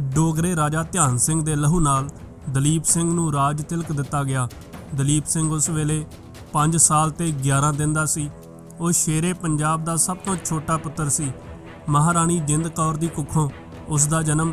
ਡੋਗਰੇ ਰਾਜਾ ਧਿਆਨ ਸਿੰਘ ਦੇ ਲਹੂ ਨਾਲ ਦਲੀਪ ਸਿੰਘ ਨੂੰ ਰਾਜ ਤਿਲਕ ਦਿੱਤਾ ਗਿਆ। ਦਲੀਪ ਸਿੰਘ ਉਸ ਵੇਲੇ 5 ਸਾਲ ਤੇ 11 ਦਿਨ ਦਾ ਸੀ। ਉਹ ਸ਼ੇਰੇ ਪੰਜਾਬ ਦਾ ਸਭ ਤੋਂ ਛੋਟਾ ਪੁੱਤਰ ਸੀ। ਮਹਾਰਾਣੀ ਜਿੰਦ ਕੌਰ ਦੀ ਕੁੱਖੋਂ ਉਸ ਦਾ ਜਨਮ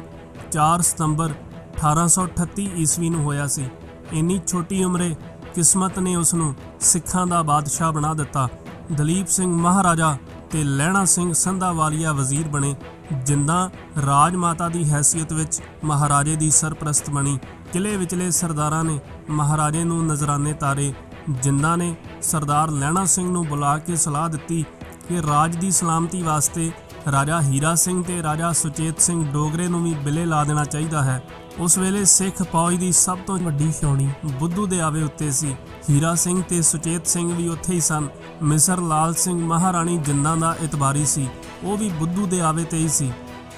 4 ਸਤੰਬਰ 1838 ਈਸਵੀ ਨੂੰ ਹੋਇਆ ਸੀ। ਇੰਨੀ ਛੋਟੀ ਉਮਰੇ ਕਿਸਮਤ ਨੇ ਉਸ ਨੂੰ ਸਿੱਖਾਂ ਦਾ ਬਾਦਸ਼ਾਹ ਬਣਾ ਦਿੱਤਾ। ਦਲੀਪ ਸਿੰਘ ਮਹਾਰਾਜਾ ਤੇ ਲਹਿਣਾ ਸਿੰਘ ਸੰਧਾਵਾਲੀਆ ਵਜ਼ੀਰ ਬਣੇ। ਜਿੰਦਾ ਰਾਜ ਮਾਤਾ ਦੀ ਹੈਸੀਅਤ ਵਿੱਚ ਮਹਾਰਾਜੇ ਦੀ ਸਰਪ੍ਰਸਤ ਬਣੀ। ਕਿਲੇ ਵਿਚਲੇ ਸਰਦਾਰਾਂ ਨੇ ਮਹਾਰਾਜੇ ਨੂੰ ਨਜ਼ਰਾਨੇ ਤਾਰੇ। ਜਿੰਦਾ ਨੇ ਸਰਦਾਰ ਲਹਿਣਾ ਸਿੰਘ ਨੂੰ ਬੁਲਾ ਕੇ ਸਲਾਹ ਦਿੱਤੀ ਕਿ ਰਾਜ ਦੀ ਸਲਾਮਤੀ ਵਾਸਤੇ ਰਾਜਾ ਹੀਰਾ ਸਿੰਘ ਤੇ ਰਾਜਾ ਸੁਚੇਤ ਸਿੰਘ ਡੋਗਰੇ ਨੂੰ ਵੀ ਬਿਲੇ ਲਾ ਦੇਣਾ ਚਾਹੀਦਾ ਹੈ। ਉਸ ਵੇਲੇ ਸਿੱਖ ਫੌਜ ਦੀ ਸਭ ਤੋਂ ਵੱਡੀ ਛਾਉਣੀ ਬੁੱਧੂ ਦੇ ਆਵੇ ਉੱਤੇ ਸੀ। ਹੀਰਾ ਸਿੰਘ ਤੇ ਸੁਚੇਤ ਸਿੰਘ ਵੀ ਉੱਥੇ ਹੀ ਸਨ। ਮਿਸਰ ਲਾਲ ਸਿੰਘ ਮਹਾਰਾਣੀ ਜਿੰਦਾਂ ਦਾ ਇਤਬਾਰੀ ਸੀ। ਉਹ ਵੀ ਬੁੱਧੂ ਦੇ ਆਵੇ ਤੇ ਹੀ ਸੀ।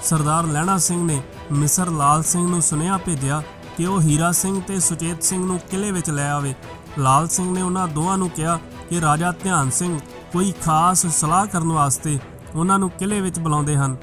ਸਰਦਾਰ ਲਹਿਣਾ ਸਿੰਘ ਨੇ ਮਿਸਰ ਲਾਲ ਸਿੰਘ ਨੂੰ ਸੁਨੇਹਾ ਭੇਜਿਆ ਕਿ ਉਹ ਹੀਰਾ ਸਿੰਘ ਤੇ ਸੁਚੇਤ ਸਿੰਘ ਨੂੰ ਕਿਲੇ ਵਿੱਚ ਲੈ ਆਵੇ। ਲਾਲ ਸਿੰਘ ਨੇ ਉਹਨਾਂ ਦੋਵਾਂ ਨੂੰ ਕਿਹਾ ਕਿ ਰਾਜਾ ਧਿਆਨ ਸਿੰਘ, ਕੋਈ ਖਾਸ ਸਲਾਹ ਕਰਨ ਵਾਸਤੇ ਉਹਨਾਂ ਨੂੰ ਕਿਲੇ ਵਿੱਚ ਬੁਲਾਉਂਦੇ ਹਨ।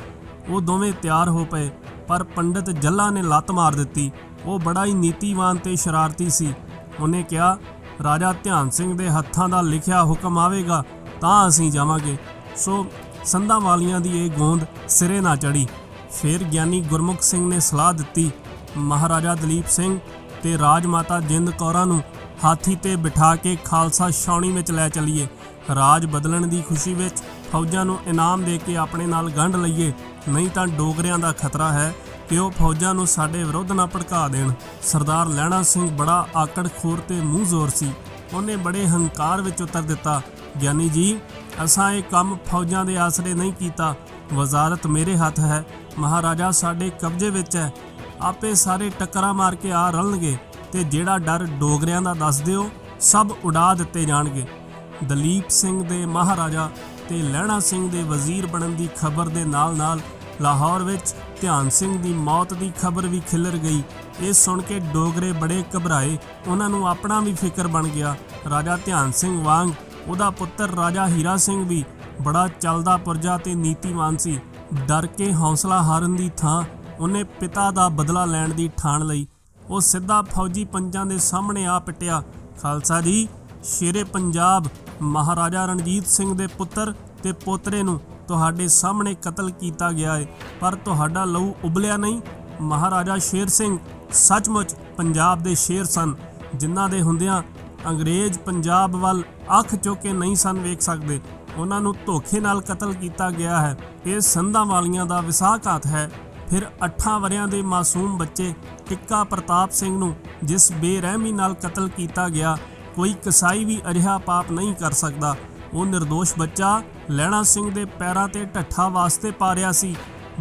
ਉਹ ਦੋਵੇਂ ਤਿਆਰ ਹੋ ਪਏ, ਪਰ ਪੰਡਿਤ ਜੱਲਾ ਨੇ ਲੱਤ ਮਾਰ ਦਿੱਤੀ। ਉਹ ਬੜਾ ਹੀ ਨੀਤੀਵਾਨ ਤੇ ਸ਼ਰਾਰਤੀ ਸੀ। ਉਹਨੇ ਕਿਹਾ, ਰਾਜਾ ਧਿਆਨ ਸਿੰਘ ਦੇ ਹੱਥਾਂ ਦਾ ਲਿਖਿਆ ਹੁਕਮ ਆਵੇਗਾ, ਤਾਂ ਅਸੀਂ ਜਾਵਾਂਗੇ। ਸੋ ਸੰਧਾਂ ਵਾਲੀਆਂ ਦੀ ਇਹ ਗੋਂਦ ਸਿਰੇ ਨਾ ਚੜੀ ਫਿਰ ਗਿਆਨੀ ਗੁਰਮੁਖ ਸਿੰਘ ਨੇ ਸਲਾਹ ਦਿੱਤੀ, ਮਹਾਰਾਜਾ ਦਲੀਪ ਸਿੰਘ ਤੇ ਰਾਜਮਾਤਾ ਜਿੰਦ ਕੌਰਾਂ ਨੂੰ ਹਾਥੀ ਤੇ ਬਿਠਾ ਕੇ ਖਾਲਸਾ ਛਾਉਣੀ ਵਿੱਚ ਲੈ ਚਲੀਏ। ਰਾਜ ਬਦਲਣ ਦੀ ਖੁਸ਼ੀ ਵਿੱਚ ਫੌਜਾਂ ਨੂੰ ਇਨਾਮ ਦੇ ਕੇ ਆਪਣੇ ਨਾਲ ਗੰਢ ਲਈਏ, ਨਹੀਂ ਤਾਂ ਡੋਗਰਿਆਂ ਦਾ ਖਤਰਾ ਹੈ ਕਿ ਉਹ ਫੌਜਾਂ ਨੂੰ ਸਾਡੇ ਵਿਰੁੱਧ ਨਾ ਭੜਕਾ ਦੇਣ। ਸਰਦਾਰ ਲਹਿਣਾ ਸਿੰਘ ਬੜਾ ਆਕੜਖੋਰ ਤੇ ਮੂੰਹ ਜ਼ੋਰ ਸੀ। ਉਹਨੇ ਬੜੇ ਹੰਕਾਰ ਵਿੱਚ ਉਤਰ ਦਿੱਤਾ, ਗਿਆਨੀ ਜੀ, ਅਸਾਂ ਇਹ ਕੰਮ ਫੌਜਾਂ ਦੇ ਆਸਰੇ ਨਹੀਂ ਕੀਤਾ। ਵਜ਼ਾਰਤ ਮੇਰੇ ਹੱਥ ਹੈ। ਮਹਾਰਾਜਾ ਸਾਡੇ ਕਬਜ਼ੇ ਵਿੱਚ ਹੈ। ਆਪੇ ਸਾਰੇ ਟੱਕਰਾਂ ਮਾਰ ਕੇ ਆ ਰਲਣਗੇ ਤੇ ਜਿਹੜਾ ਡਰ ਡੋਗਰਿਆਂ ਦਾ ਦੱਸ ਦਿਓ, ਸਭ ਉਡਾ ਦਿੱਤੇ ਜਾਣਗੇ। ਦਲੀਪ ਸਿੰਘ ਦੇ ਮਹਾਰਾਜਾ ਤੇ ਲਹਿਣਾ ਸਿੰਘ ਦੇ ਵਜ਼ੀਰ ਬਣਨ ਦੀ ਖਬਰ ਦੇ ਨਾਲ-ਨਾਲ ਲਾਹੌਰ ਵਿੱਚ ਧਿਆਨ ਸਿੰਘ ਦੀ ਮੌਤ ਦੀ ਖਬਰ ਵੀ ਖਿਲਰ ਗਈ। ਇਹ ਸੁਣ ਕੇ ਡੋਗਰੇ ਬੜੇ ਘਬਰਾਏ। ਉਹਨਾਂ ਨੂੰ ਆਪਣਾ ਵੀ ਫਿਕਰ ਬਣ ਗਿਆ। ਰਾਜਾ ਧਿਆਨ ਸਿੰਘ ਵਾਂਗ ਉਹਦਾ ਪੁੱਤਰ ਰਾਜਾ ਹੀਰਾ ਸਿੰਘ ਵੀ ਬੜਾ ਚੱਲਦਾ ਪੁਰਜਾ ਤੇ ਨੀਤੀਮਾਨ ਸੀ। ਡਰ ਕੇ ਹੌਸਲਾ ਹਾਰਨ ਦੀ ਥਾਂ ਉਹਨੇ ਪਿਤਾ ਦਾ ਬਦਲਾ ਲੈਣ ਦੀ ਠਾਣ ਲਈ। ਉਹ ਸਿੱਧਾ ਫੌਜੀ ਪੰਜਾਂ ਦੇ ਸਾਹਮਣੇ ਆ ਪਿਟਿਆ। ਖਾਲਸਾ ਜੀ, ਸ਼ੇਰੇ ਪੰਜਾਬ। ਮਹਾਰਾਜਾ ਰਣਜੀਤ ਸਿੰਘ ਦੇ ਪੁੱਤਰ ਤੇ ਪੋਤਰੇ ਨੂੰ ਤੁਹਾਡੇ ਸਾਹਮਣੇ ਕਤਲ ਕੀਤਾ ਗਿਆ ਹੈ ਪਰ ਤੁਹਾਡਾ ਲਹੂ ਉਬਲਿਆ ਨਹੀਂ। ਮਹਾਰਾਜਾ ਸ਼ੇਰ ਸਿੰਘ ਸੱਚਮੁੱਚ ਪੰਜਾਬ ਦੇ ਸ਼ੇਰ ਸਨ, ਜਿਨ੍ਹਾਂ ਦੇ ਹੁੰਦਿਆਂ ਅੰਗਰੇਜ਼ ਪੰਜਾਬ ਵੱਲ ਅੱਖ ਚੁੱਕ ਕੇ ਨਹੀਂ ਸਨ ਵੇਖ ਸਕਦੇ। ਉਹਨਾਂ ਨੂੰ ਧੋਖੇ ਨਾਲ ਕਤਲ ਕੀਤਾ ਗਿਆ ਹੈ। ਇਹ ਸੰਧਾਂ ਵਾਲੀਆਂ ਦਾ ਵਿਸਾਖਾਤ ਹੈ। ਫਿਰ 8 ਵਰਿਆਂ ਦੇ ਮਾਸੂਮ ਬੱਚੇ ਟਿੱਕਾ ਪ੍ਰਤਾਪ ਸਿੰਘ ਨੂੰ ਜਿਸ ਬੇਰਹਿਮੀ ਨਾਲ ਕਤਲ ਕੀਤਾ ਗਿਆ ਕੋਈ ਕਸਾਈ ਵੀ ਅਜਿਹਾ ਪਾਪ ਨਹੀਂ ਕਰ ਸਕਦਾ। ਉਹ નિર્ਦੋਸ਼ ਬੱਚਾ ਲੈਣਾ ਸਿੰਘ ਦੇ ਪੈਰਾਂ ਤੇ ਢੱਠਾ ਵਾਸਤੇ ਪਾ ਪਾਰਿਆ ਸੀ।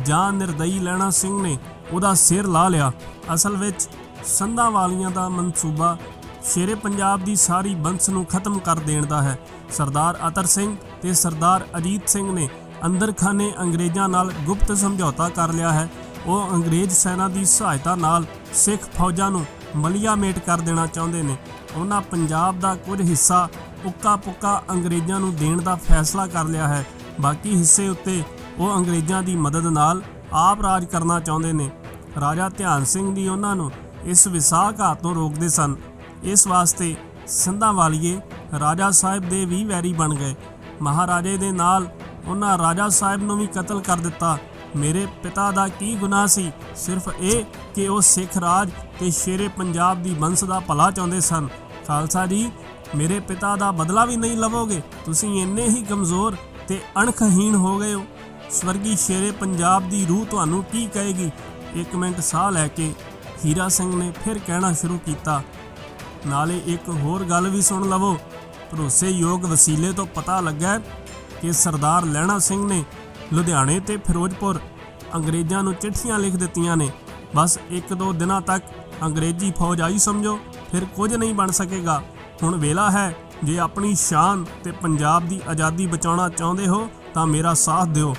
ਜਾਂ ਨਿਰਦਈ ਲੈਣਾ ਸਿੰਘ ਨੇ ਉਹਦਾ ਸਿਰ ਲਾ ਲਿਆ। ਅਸਲ ਵਿੱਚ ਸੰਧਾਂ ਵਾਲੀਆਂ ਦਾ ਮਨਸੂਬਾ ਸ਼ੇਰੇ ਪੰਜਾਬ ਦੀ ਸਾਰੀ ਬੰਸ ਨੂੰ ਖਤਮ ਕਰ ਦੇਣ ਦਾ ਹੈ। ਸਰਦਾਰ ਅਤਰ ਸਿੰਘ ਤੇ ਸਰਦਾਰ ਅਜੀਤ ਸਿੰਘ ਨੇ ਅੰਦਰਖਾਨੇ ਅੰਗਰੇਜ਼ਾਂ ਨਾਲ ਗੁਪਤ ਸਮਝੌਤਾ ਕਰ ਲਿਆ ਹੈ। ਉਹ ਅੰਗਰੇਜ਼ ਸੈਨਾ ਦੀ ਸਹਾਇਤਾ ਨਾਲ ਸਿੱਖ ਫੌਜਾਂ ਨੂੰ ਮਲੀਆਮੇਟ ਕਰ ਦੇਣਾ ਚਾਹੁੰਦੇ ਨੇ। ਉਹਨਾਂ ਪੰਜਾਬ ਦਾ ਕੁਝ ਹਿੱਸਾ ਉੱਕਾ ਪੁੱਕਾ ਅੰਗਰੇਜ਼ਾਂ ਨੂੰ ਦੇਣ ਦਾ ਫੈਸਲਾ ਕਰ ਲਿਆ ਹੈ। ਬਾਕੀ ਹਿੱਸੇ ਉੱਤੇ ਉਹ ਅੰਗਰੇਜ਼ਾਂ ਦੀ ਮਦਦ ਨਾਲ ਆਪ ਰਾਜ ਕਰਨਾ ਚਾਹੁੰਦੇ ਨੇ। ਰਾਜਾ ਧਿਆਨ ਸਿੰਘ ਵੀ ਉਹਨਾਂ ਨੂੰ ਇਸ ਵਿਸਾਖਾਤ ਤੋਂ ਰੋਕਦੇ ਸਨ। ਇਸ ਵਾਸਤੇ ਸੰਧਾਂ ਵਾਲੀਏ ਰਾਜਾ ਸਾਹਿਬ ਦੇ ਵੀ ਵੈਰੀ ਬਣ ਗਏ। ਮਹਾਰਾਜੇ ਦੇ ਨਾਲ ਉਹਨਾਂ ਰਾਜਾ ਸਾਹਿਬ ਨੂੰ ਵੀ ਕਤਲ ਕਰ ਦਿੱਤਾ। ਮੇਰੇ ਪਿਤਾ ਦਾ ਕੀ ਗੁਨਾਹ ਸੀ? ਸਿਰਫ ਇਹ ਕਿ ਉਹ ਸਿੱਖ ਰਾਜ ਤੇ ਸ਼ੇਰੇ ਪੰਜਾਬ ਦੀ ਬੰਸ ਦਾ ਭਲਾ ਚਾਹੁੰਦੇ ਸਨ। ਖਾਲਸਾ ਜੀ, ਮੇਰੇ ਪਿਤਾ ਦਾ ਬਦਲਾ ਵੀ ਨਹੀਂ ਲਵੋਗੇ? ਤੁਸੀਂ ਇੰਨੇ ਹੀ ਕਮਜ਼ੋਰ ਤੇ ਅਣਖਹੀਣ ਹੋ ਗਏ ਹੋ। ਸਵਰਗੀ ਸ਼ੇਰੇ ਪੰਜਾਬ ਦੀ ਰੂਹ ਤੁਹਾਨੂੰ ਕੀ ਕਹੇਗੀ? ਇੱਕ ਮਿੰਟ ਸਾਹ ਲੈ ਕੇ ਹੀਰਾ ਸਿੰਘ ਨੇ ਫਿਰ ਕਹਿਣਾ ਸ਼ੁਰੂ ਕੀਤਾ। ਨਾਲੇ ਇੱਕ ਹੋਰ ਗੱਲ ਵੀ ਸੁਣ ਲਵੋ। ਭਰੋਸੇਯੋਗ ਵਸੀਲੇ ਤੋਂ ਪਤਾ ਲੱਗਾ ਕਿ ਸਰਦਾਰ ਲਹਿਣਾ ਸਿੰਘ ਨੇ ਲੁਧਿਆਣੇ ਤੇ ਫਿਰੋਜ਼ਪੁਰ। ਅੰਗਰੇਜ਼ਾਂ ਨੂੰ ਚਿੱਠੀਆਂ ਲਿਖ ਦਿੱਤੀਆਂ ਨੇ। ਬਸ ਇੱਕ ਦੋ ਦਿਨਾਂ ਤੱਕ ਅੰਗਰੇਜ਼ੀ ਫੌਜ ਆਈ ਸਮਝੋ, ਫਿਰ ਕੁਝ ਨਹੀਂ ਬਣ ਸਕੇਗਾ। ਹੁਣ ਵੇਲਾ ਹੈ, ਜੇ ਆਪਣੀ ਸ਼ਾਨ ਤੇ ਪੰਜਾਬ ਦੀ ਆਜ਼ਾਦੀ ਬਚਾਉਣਾ ਚਾਹੁੰਦੇ ਹੋ, ਤਾਂ ਮੇਰਾ ਸਾਥ ਦਿਓ।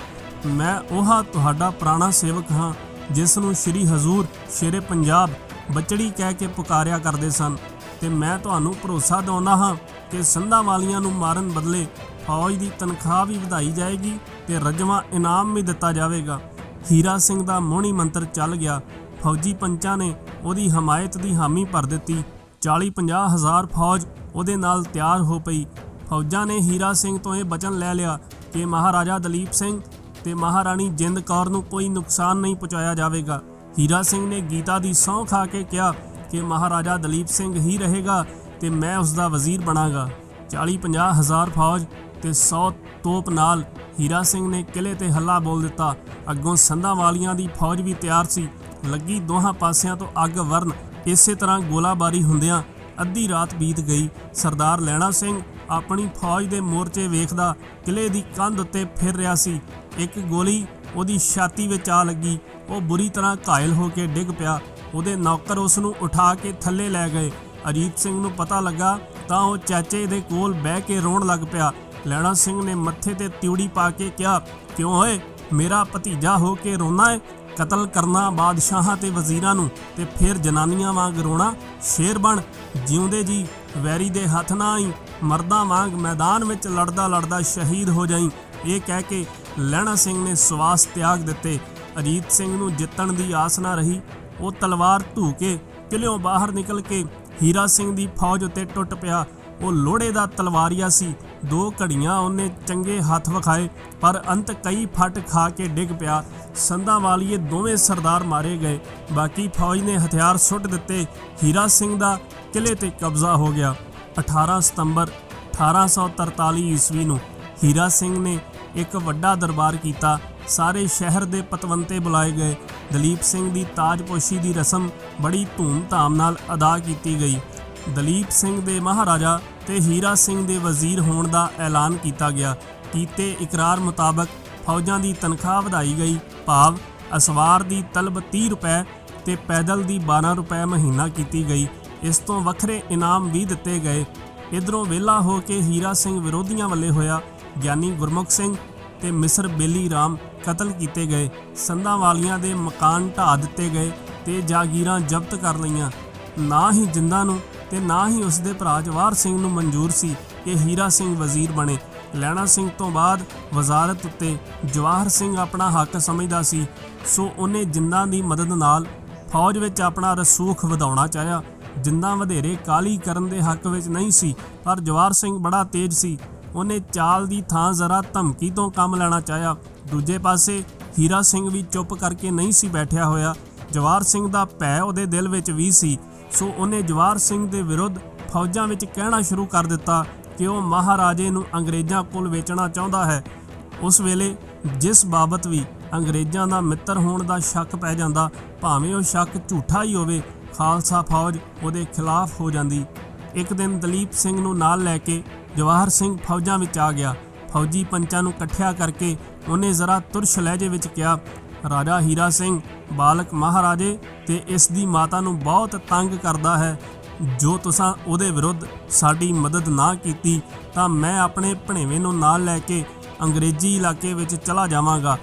ਮੈਂ ਉਹ ਤੁਹਾਡਾ ਪੁਰਾਣਾ ਸੇਵਕ ਹਾਂ, ਜਿਸ ਨੂੰ ਸ੍ਰੀ ਹਜ਼ੂਰ ਸ਼ੇਰੇ ਪੰਜਾਬ ਬਚੜੀ ਕਹਿ ਕੇ ਪੁਕਾਰਿਆ ਕਰਦੇ ਸਨ। ਤੇ ਮੈਂ ਤੁਹਾਨੂੰ ਭਰੋਸਾ ਦਿਵਾਉਂਦਾ ਹਾਂ ਕਿ ਸੰਧਾਂ ਵਾਲੀਆਂ ਨੂੰ ਮਾਰਨ ਬਦਲੇ ਫੌਜ ਦੀ ਤਨਖਾਹ ਵੀ ਵਧਾਈ ਜਾਏਗੀ ਤੇ ਰਜਵਾ ਇਨਾਮ ਵੀ ਦਿੱਤਾ ਜਾਵੇਗਾ। ਹੀਰਾ ਸਿੰਘ ਦਾ ਮੋਹਣੀ ਮੰਤਰ ਚੱਲ ਗਿਆ। ਫੌਜੀ ਪੰਚਾਂ ਨੇ ਉਹਦੀ ਹਮਾਇਤ ਦੀ ਹਾਮੀ ਭਰ ਦਿੱਤੀ। 40-50 ਹਜ਼ਾਰ ਫੌਜ ਉਹਦੇ ਨਾਲ ਤਿਆਰ ਹੋ ਪਈ। ਫੌਜਾਂ ਨੇ ਹੀਰਾ ਸਿੰਘ ਤੋਂ ਇਹ ਬਚਨ ਲੈ ਲਿਆ ਕਿ ਮਹਾਰਾਜਾ ਦਲੀਪ ਸਿੰਘ ਤੇ ਮਹਾਰਾਣੀ ਜਿੰਦ ਕੌਰ ਨੂੰ ਕੋਈ ਨੁਕਸਾਨ ਨਹੀਂ ਪਹੁੰਚਾਇਆ ਜਾਵੇਗਾ। ਹੀਰਾ ਸਿੰਘ ਨੇ ਗੀਤਾ ਦੀ ਸਹੁੰ ਖਾ ਕੇ ਕਿਹਾ ਕਿ ਮਹਾਰਾਜਾ ਦਲੀਪ ਸਿੰਘ ਹੀ ਰਹੇਗਾ ਤੇ ਮੈਂ ਉਸ ਦਾ ਵਜ਼ੀਰ ਬਣਾਂਗਾ। 40-50 ਹਜ਼ਾਰ ਫੌਜ ਤੇ 100 ਤੋਪ ਨਾਲ ਹੀਰਾ ਸਿੰਘ ਨੇ ਕਿਲੇ ਤੇ ਹੱਲਾ ਬੋਲ ਦਿੱਤਾ। ਅੱਗੋਂ ਸੰਧਾਂ ਵਾਲੀਆਂ ਦੀ ਫੌਜ ਵੀ ਤਿਆਰ ਸੀ। ਲੱਗੀ ਦੋਹਾਂ ਪਾਸਿਆਂ ਤੋਂ ਅੱਗ ਵਰਨ ਇਸੇ ਤਰ੍ਹਾਂ ਗੋਲਾਬਾਰੀ ਹੁੰਦਿਆਂ ਅੱਧੀ ਰਾਤ ਬੀਤ ਗਈ। ਸਰਦਾਰ ਲੈਣਾ ਸਿੰਘ ਆਪਣੀ ਫੌਜ ਦੇ ਮੋਰਚੇ ਵੇਖਦਾ ਕਿਲੇ ਦੀ ਕੰਧ ਉੱਤੇ ਫਿਰ ਰਿਹਾ ਸੀ। ਇੱਕ ਗੋਲੀ ਉਹਦੀ ਛਾਤੀ ਵਿੱਚ ਆ ਲੱਗੀ। ਉਹ ਬੁਰੀ ਤਰ੍ਹਾਂ ਘਾਇਲ ਹੋ ਕੇ ਡਿੱਗ ਪਿਆ। ਉਹਦੇ ਨੌਕਰ ਉਸ ਨੂੰ ਉਠਾ ਕੇ ਥੱਲੇ ਲੈ ਗਏ। ਅਜੀਤ ਸਿੰਘ ਨੂੰ ਪਤਾ ਲੱਗਾ ਤਾਂ ਉਹ ਚਾਚੇ ਦੇ ਕੋਲ ਬਹਿ ਕੇ ਰੋਣ ਲੱਗ ਪਿਆ। ਲੈਣਾ ਸਿੰਘ ਨੇ ਮੱਥੇ ਤੇ ਤਿਉੜੀ ਪਾ ਕੇ ਕਿਹਾ, ਕਿਉਂ ਹੋਏ? ਮੇਰਾ ਭਤੀਜਾ ਹੋ ਕੇ ਰੋਣਾ ਹੈ ਕਤਲ ਕਰਨਾ ਬਾਦਸ਼ਾਹਾਂ ਤੇ ਵਜ਼ੀਰਾਂ ਨੂੰ ਤੇ ਫਿਰ ਜਨਾਨੀਆਂ ਵਾਂਗ ਰੋਣਾ। ਸ਼ੇਰ ਬਣ, ਜਿਉਂਦੇ ਜੀ, ਵੈਰੀ ਦੇ ਹੱਥ ਨਾ ਆਈ। ਮਰਦਾਂ ਵਾਂਗ ਮੈਦਾਨ ਵਿੱਚ ਲੜਦਾ ਲੜਦਾ ਸ਼ਹੀਦ ਹੋ ਜਾਈ। ਇਹ ਕਹਿ ਕੇ ਲੈਣਾ ਸਿੰਘ ਨੇ ਸਵਾਸ ਤਿਆਗ ਦਿੱਤੇ। ਅਜੀਤ ਸਿੰਘ ਨੂੰ ਜਿੱਤਣ ਦੀ ਆਸ ਨਾ ਰਹੀ। ਉਹ ਤਲਵਾਰ ਧੂ ਕੇ ਕਿਲਿਓਂ ਬਾਹਰ ਨਿਕਲ ਕੇ ਹੀਰਾ ਸਿੰਘ ਦੀ ਫੌਜ ਉੱਤੇ ਟੁੱਟ ਪਿਆ। ਉਹ ਲੋੜੇ ਦਾ ਤਲਵਾਰੀਆ ਸੀ। ਦੋ ਘੜੀਆਂ ਉਹਨੇ ਚੰਗੇ ਹੱਥ ਵਿਖਾਏ, ਪਰ ਅੰਤ ਕਈ ਫੱਟ ਖਾ ਕੇ ਡਿੱਗ ਪਿਆ। ਸੰਧਾਂ ਵਾਲੀਏ ਦੋਵੇਂ ਸਰਦਾਰ ਮਾਰੇ ਗਏ। ਬਾਕੀ ਫੌਜ ਨੇ ਹਥਿਆਰ ਸੁੱਟ ਦਿੱਤੇ। ਹੀਰਾ ਸਿੰਘ ਦਾ ਕਿਲੇ ਤੇ ਕਬਜ਼ਾ ਹੋ ਗਿਆ। 18 ਸਤੰਬਰ 1843 ਈਸਵੀ ਨੂੰ ਹੀਰਾ ਸਿੰਘ ਨੇ ਇੱਕ ਵੱਡਾ ਦਰਬਾਰ ਕੀਤਾ। ਸਾਰੇ ਸ਼ਹਿਰ ਦੇ ਪਤਵੰਤੇ ਬੁਲਾਏ ਗਏ। ਦਲੀਪ ਸਿੰਘ ਦੀ ਤਾਜਪੋਸ਼ੀ ਦੀ ਰਸਮ ਬੜੀ ਧੂਮ-ਧਾਮ ਨਾਲ ਅਦਾ ਕੀਤੀ ਗਈ। ਦਲੀਪ ਸਿੰਘ ਦੇ ਮਹਾਰਾਜਾ ਤੇ ਹੀਰਾ ਸਿੰਘ ਦੇ ਵਜ਼ੀਰ ਹੋਣ ਦਾ ਐਲਾਨ ਕੀਤਾ ਗਿਆ। ਕੀਤੇ ਇਕਰਾਰ ਮੁਤਾਬਕ ਫੌਜਾਂ ਦੀ ਤਨਖਾਹ ਵਧਾਈ ਗਈ। ਭਾਵ ਅਸਵਾਰ ਦੀ ਤਲਬ 30 ਰੁਪਏ ਤੇ ਪੈਦਲ ਦੀ 12 ਰੁਪਏ ਮਹੀਨਾ ਕੀਤੀ ਗਈ। ਇਸ ਤੋਂ ਵੱਖਰੇ ਇਨਾਮ ਵੀ ਦਿੱਤੇ ਗਏ। ਇਧਰੋਂ ਵਿਹਲਾ ਹੋ ਕੇ ਹੀਰਾ ਸਿੰਘ ਵਿਰੋਧੀਆਂ ਵੱਲੇ ਹੋਇਆ। ਗਿਆਨੀ ਗੁਰਮੁਖ ਸਿੰਘ ਤੇ ਮਿਸਰ ਬੇਲੀ ਰਾਮ ਕਤਲ ਕੀਤੇ ਗਏ। ਸੰਧਾਂ ਵਾਲੀਆਂ ਦੇ ਮਕਾਨ ਢਾ ਦਿੱਤੇ ਗਏ ਤੇ ਜਾਗੀਰਾਂ ਜ਼ਬਤ ਕਰ ਲਈਆਂ। ਨਾ ਹੀ ਜਿੰਦਾ ਨੂੰ ਤੇ ਨਾ ਹੀ ਉਸ ਦੇ ਭਰਾ ਜਵਾਹਰ ਸਿੰਘ ਨੂੰ ਮਨਜ਼ੂਰ ਸੀ ਕਿ ਹੀਰਾ ਸਿੰਘ ਵਜ਼ੀਰ ਬਣੇ। ਲੈਣਾ ਸਿੰਘ ਤੋਂ ਬਾਅਦ ਵਜ਼ਾਰਤ ਉੱਤੇ ਜਵਾਹਰ ਸਿੰਘ ਆਪਣਾ ਹੱਕ ਸਮਝਦਾ ਸੀ, ਸੋ ਉਹਨੇ ਜਿੰਦਾਂ ਦੀ ਮਦਦ ਨਾਲ ਫੌਜ ਵਿੱਚ ਆਪਣਾ ਰਸੂਖ ਵਧਾਉਣਾ ਚਾਹਿਆ। ਜਿੰਦਾਂ ਵਧੇਰੇ ਕਾਲੀ ਕਰਨ ਦੇ ਹੱਕ ਵਿੱਚ ਨਹੀਂ ਸੀ, ਪਰ ਜਵਾਹਰ ਸਿੰਘ ਬੜਾ ਤੇਜ਼ ਸੀ। ਉਹਨੇ ਚਾਲ ਦੀ ਥਾਂ ਜ਼ਰਾ ਧਮਕੀ ਤੋਂ ਕੰਮ ਲੈਣਾ ਚਾਹਿਆ। ਦੂਜੇ ਪਾਸੇ ਹੀਰਾ ਸਿੰਘ ਵੀ ਚੁੱਪ ਕਰਕੇ ਨਹੀਂ ਸੀ ਬੈਠਿਆ ਹੋਇਆ। ਜਵਾਹਰ ਸਿੰਘ ਦਾ ਭੈ ਉਹਦੇ ਦਿਲ ਵਿੱਚ ਵੀ ਸੀ। ਸੋ ਉਹਨੇ ਜਵਾਹਰ ਸਿੰਘ ਦੇ ਵਿਰੁੱਧ ਫੌਜਾਂ ਵਿੱਚ ਕਹਿਣਾ ਸ਼ੁਰੂ ਕਰ ਦਿੱਤਾ ਕਿ ਉਹ ਮਹਾਰਾਜੇ ਨੂੰ ਅੰਗਰੇਜ਼ਾਂ ਕੋਲ ਵੇਚਣਾ ਚਾਹੁੰਦਾ ਹੈ। ਉਸ ਵੇਲੇ ਜਿਸ ਬਾਬਤ ਵੀ ਅੰਗਰੇਜ਼ਾਂ ਦਾ ਮਿੱਤਰ ਹੋਣ ਦਾ ਸ਼ੱਕ ਪੈ ਜਾਂਦਾ, ਭਾਵੇਂ ਉਹ ਸ਼ੱਕ ਝੂਠਾ ਹੀ ਹੋਵੇ, ਖਾਲਸਾ ਫੌਜ ਉਹਦੇ ਖਿਲਾਫ ਹੋ ਜਾਂਦੀ। ਇੱਕ ਦਿਨ ਦਲੀਪ ਸਿੰਘ ਨੂੰ ਨਾਲ ਲੈ ਕੇ ਜਵਾਹਰ ਸਿੰਘ ਫੌਜਾਂ ਵਿੱਚ ਆ ਗਿਆ। ਫੌਜੀ ਪੰਚਾਂ ਨੂੰ ਇਕੱਠਿਆ ਕਰਕੇ ਉਹਨੇ ਜ਼ਰਾ ਤੁਰਸ਼ ਲਹਿਜੇ ਵਿੱਚ ਕਿਹਾ ਰਾਜਾ ਹੀਰਾ ਸਿੰਘ ਬਾਲਕ ਮਹਾਰਾਜੇ ਤੇ ਇਸ ਦੀ ਮਾਤਾ ਨੂੰ ਬਹੁਤ ਤੰਗ ਕਰਦਾ ਹੈ। ਜੋ ਤੁਸੀਂ ਉਹਦੇ ਵਿਰੁੱਧ ਸਾਡੀ ਮਦਦ ਨਾ ਕੀਤੀ, ਤਾਂ ਮੈਂ ਆਪਣੇ ਭਣੇਵੇਂ ਨੂੰ ਨਾਲ ਲੈ ਕੇ ਅੰਗਰੇਜ਼ੀ ਇਲਾਕੇ ਵਿੱਚ ਚਲਾ ਜਾਵਾਂਗਾ।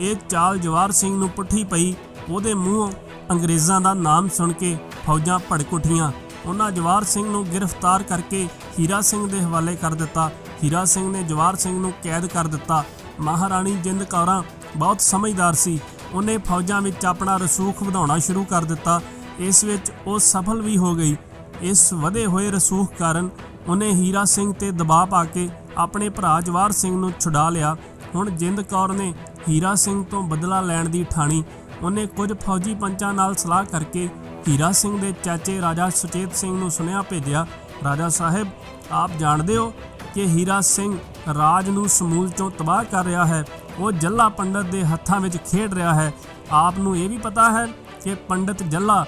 ਇਹ ਚਾਲ ਜਵਾਰ ਸਿੰਘ ਨੂੰ ਪੁੱਠੀ ਪਈ। ਉਹਦੇ ਮੂੰਹੋਂ ਅੰਗਰੇਜ਼ਾਂ ਦਾ ਨਾਮ ਸੁਣ ਕੇ ਫੌਜਾਂ ਭੜਕ ਉੱਠੀਆਂ। ਉਹਨਾਂ ਜਵਾਰ ਸਿੰਘ ਨੂੰ ਗ੍ਰਿਫਤਾਰ ਕਰਕੇ ਹੀਰਾ ਸਿੰਘ ਦੇ ਹਵਾਲੇ ਕਰ ਦਿੱਤਾ। ਹੀਰਾ ਸਿੰਘ ਨੇ ਜਵਾਰ ਸਿੰਘ ਨੂੰ ਕੈਦ ਕਰ ਦਿੱਤਾ। ਮਹਾਰਾਣੀ ਜਿੰਦ ਕੌਰਾਂ ਬਹੁਤ ਸਮਝਦਾਰ ਸੀ। ਉਹਨੇ ਫੌਜਾਂ ਵਿੱਚ ਆਪਣਾ ਰਸੂਖ ਵਧਾਉਣਾ ਸ਼ੁਰੂ ਕਰ ਦਿੱਤਾ। ਇਸ ਵਿੱਚ ਉਹ ਸਫਲ ਵੀ ਹੋ ਗਈ। ਇਸ ਵਧੇ ਹੋਏ ਰਸੂਖ ਕਾਰਨ ਉਹਨੇ ਹੀਰਾ ਸਿੰਘ ਤੇ ਦਬਾਅ ਪਾ ਕੇ ਆਪਣੇ ਭਰਾ ਜਵਾਰ ਸਿੰਘ ਨੂੰ ਛੁਡਾ ਲਿਆ। ਹੁਣ ਜਿੰਦ ਕੌਰ ਨੇ ਹੀਰਾ ਸਿੰਘ ਤੋਂ ਬਦਲਾ ਲੈਣ ਦੀ ਠਾਣੀ। ਉਹਨੇ ਕੁਝ ਫੌਜੀ ਪੰਚਾਂ ਨਾਲ ਸਲਾਹ ਕਰਕੇ ਹੀਰਾ ਸਿੰਘ ਦੇ ਚਾਚੇ ਰਾਜਾ ਸੁਚੇਤ ਸਿੰਘ ਨੂੰ ਸੁਨੇਹਾ ਭੇਜਿਆ, ਰਾਜਾ ਸਾਹਿਬ, ਆਪ ਜਾਣਦੇ ਹੋ ਕਿ ਹੀਰਾ ਸਿੰਘ ਰਾਜ ਨੂੰ ਸਮੂਲ ਚੋਂ ਤਬਾਹ ਕਰ ਰਿਹਾ ਹੈ। ਉਹ ਜੱਲਾ ਪੰਡਤ ਦੇ ਹੱਥਾਂ ਵਿੱਚ ਖੇਡ ਰਿਹਾ ਹੈ। ਆਪ ਨੂੰ ਇਹ ਵੀ ਪਤਾ ਹੈ ਕਿ ਪੰਡਤ ਜੱਲਾ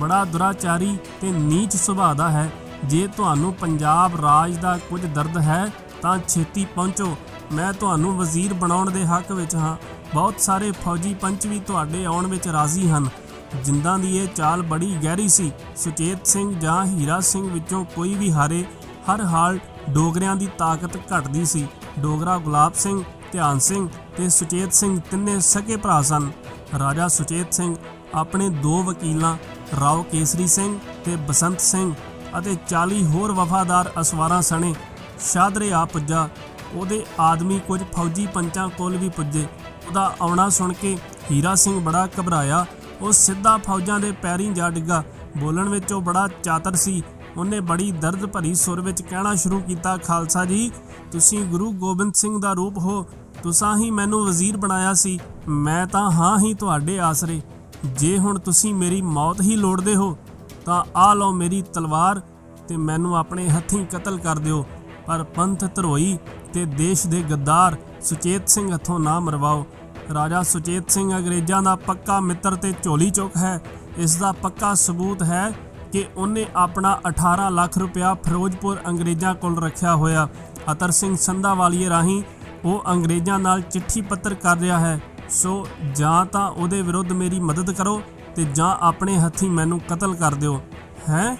ਬੜਾ ਦੁਰਾਚਾਰੀ ਤੇ ਨੀਚ ਸੁਭਾਅ ਦਾ ਹੈ। ਜੇ ਤੁਹਾਨੂੰ ਪੰਜਾਬ ਰਾਜ ਦਾ ਕੁਝ ਦਰਦ ਹੈ, ਤਾਂ ਛੇਤੀ ਪਹੁੰਚੋ। ਮੈਂ ਤੁਹਾਨੂੰ ਵਜ਼ੀਰ ਬਣਾਉਣ ਦੇ ਹੱਕ ਵਿੱਚ ਹਾਂ। ਬਹੁਤ ਸਾਰੇ ਫੌਜੀ ਪੰਚ ਵੀ ਤੁਹਾਡੇ ਆਉਣ ਵਿੱਚ ਰਾਜ਼ੀ ਹਨ। ਜਿੰਦਾਂ ਦੀ ਇਹ ਚਾਲ ਬੜੀ ਗਹਿਰੀ ਸੀ, ਸੁਚੇਤ ਸਿੰਘ ਜਾਂ ਹੀਰਾ ਸਿੰਘ ਵਿੱਚੋਂ ਕੋਈ ਵੀ ਹਾਰੇ, ਹਰ ਹਾਲ ਡੋਗਰਿਆਂ ਦੀ ਤਾਕਤ ਘਟਦੀ ਸੀ। ਡੋਗਰਾ ਗੁਲਾਬ ਸਿੰਘ ਧਿਆਨ ਸਿੰਘ ਤੇ ਸੁਚੇਤ ਸਿੰਘ ਤਿੰਨੇ ਸਕੇ ਭਰਾ ਸਨ। ਰਾਜਾ ਸੁਚੇਤ ਸਿੰਘ ਆਪਣੇ ਦੋ ਵਕੀਲਾਂ ਰਾਓ ਕੇਸਰੀ ਸਿੰਘ ਤੇ ਬਸੰਤ ਸਿੰਘ ਅਤੇ 40 ਹੋਰ ਵਫਾਦਾਰ ਅਸਵਾਰਾਂ ਸਣੇ ਸ਼ਾਦਰੇ ਆ ਪੁੱਜਾ। ਉਹਦੇ ਆਦਮੀ ਕੁਝ ਫੌਜੀ ਪੰਚਾਂ ਕੋਲ ਵੀ ਪੁੱਜੇ। ਉਹਦਾ ਆਉਣਾ ਸੁਣ ਕੇ ਹੀਰਾ ਸਿੰਘ ਬੜਾ ਘਬਰਾਇਆ। ਉਹ ਸਿੱਧਾ ਫੌਜਾਂ ਦੇ ਪੈਰੀਂ ਜਾ ਡਿੱਗਾ। ਬੋਲਣ ਵਿੱਚ ਉਹ ਬੜਾ ਚਾਤਰ ਸੀ। ਉਹਨੇ ਬੜੀ ਦਰਦ ਭਰੀ ਸੁਰ ਵਿੱਚ ਕਹਿਣਾ ਸ਼ੁਰੂ ਕੀਤਾ, ਖਾਲਸਾ ਜੀ, ਤੁਸੀਂ ਗੁਰੂ ਗੋਬਿੰਦ ਸਿੰਘ ਦਾ ਰੂਪ ਹੋ। ਤੁਸਾਂ ਹੀ ਮੈਨੂੰ ਵਜ਼ੀਰ ਬਣਾਇਆ ਸੀ, ਮੈਂ ਤਾਂ ਹਾਂ ਹੀ ਤੁਹਾਡੇ ਆਸਰੇ। ਜੇ ਹੁਣ ਤੁਸੀਂ ਮੇਰੀ ਮੌਤ ਹੀ ਲੋੜਦੇ ਹੋ, ਤਾਂ ਆ ਲਓ ਮੇਰੀ ਤਲਵਾਰ ਤੇ ਮੈਨੂੰ ਆਪਣੇ ਹੱਥੀਂ ਕਤਲ ਕਰ ਦਿਓ। ਪਰ ਪੰਥ ਧਰੋਈ ਤੇ ਦੇਸ਼ ਦੇ ਗੱਦਾਰ ਸੁਚੇਤ ਸਿੰਘ ਹੱਥੋਂ ਨਾ ਮਰਵਾਓ। ਰਾਜਾ ਸੁਚੇਤ ਸਿੰਘ ਅੰਗਰੇਜ਼ਾਂ ਦਾ ਪੱਕਾ ਮਿੱਤਰ ਤੇ ਝੋਲੀ ਚੁੱਕ ਹੈ। ਇਸ ਦਾ ਪੱਕਾ ਸਬੂਤ ਹੈ ਕਿ ਉਹਨੇ ਆਪਣਾ 18 ਲੱਖ ਰੁਪਇਆ ਫਿਰੋਜ਼ਪੁਰ ਅੰਗਰੇਜ਼ਾਂ ਕੋਲ ਰੱਖਿਆ ਹੋਇਆ। ਅਤਰ ਸਿੰਘ ਸੰਧਾਵਾਲੀਏ ਰਾਹੀਂ ਉਹ ਅੰਗਰੇਜ਼ਾਂ ਨਾਲ ਚਿੱਠੀ ਪੱਤਰ ਕਰ ਰਿਹਾ ਹੈ। ਸੋ ਜਾਂ ਤਾਂ ਉਹਦੇ ਵਿਰੁੱਧ ਮੇਰੀ ਮਦਦ ਕਰੋ ਤੇ ਜਾਂ ਆਪਣੇ ਹੱਥੀਂ ਮੈਨੂੰ ਕਤਲ ਕਰ ਦਿਓ। ਹੈ?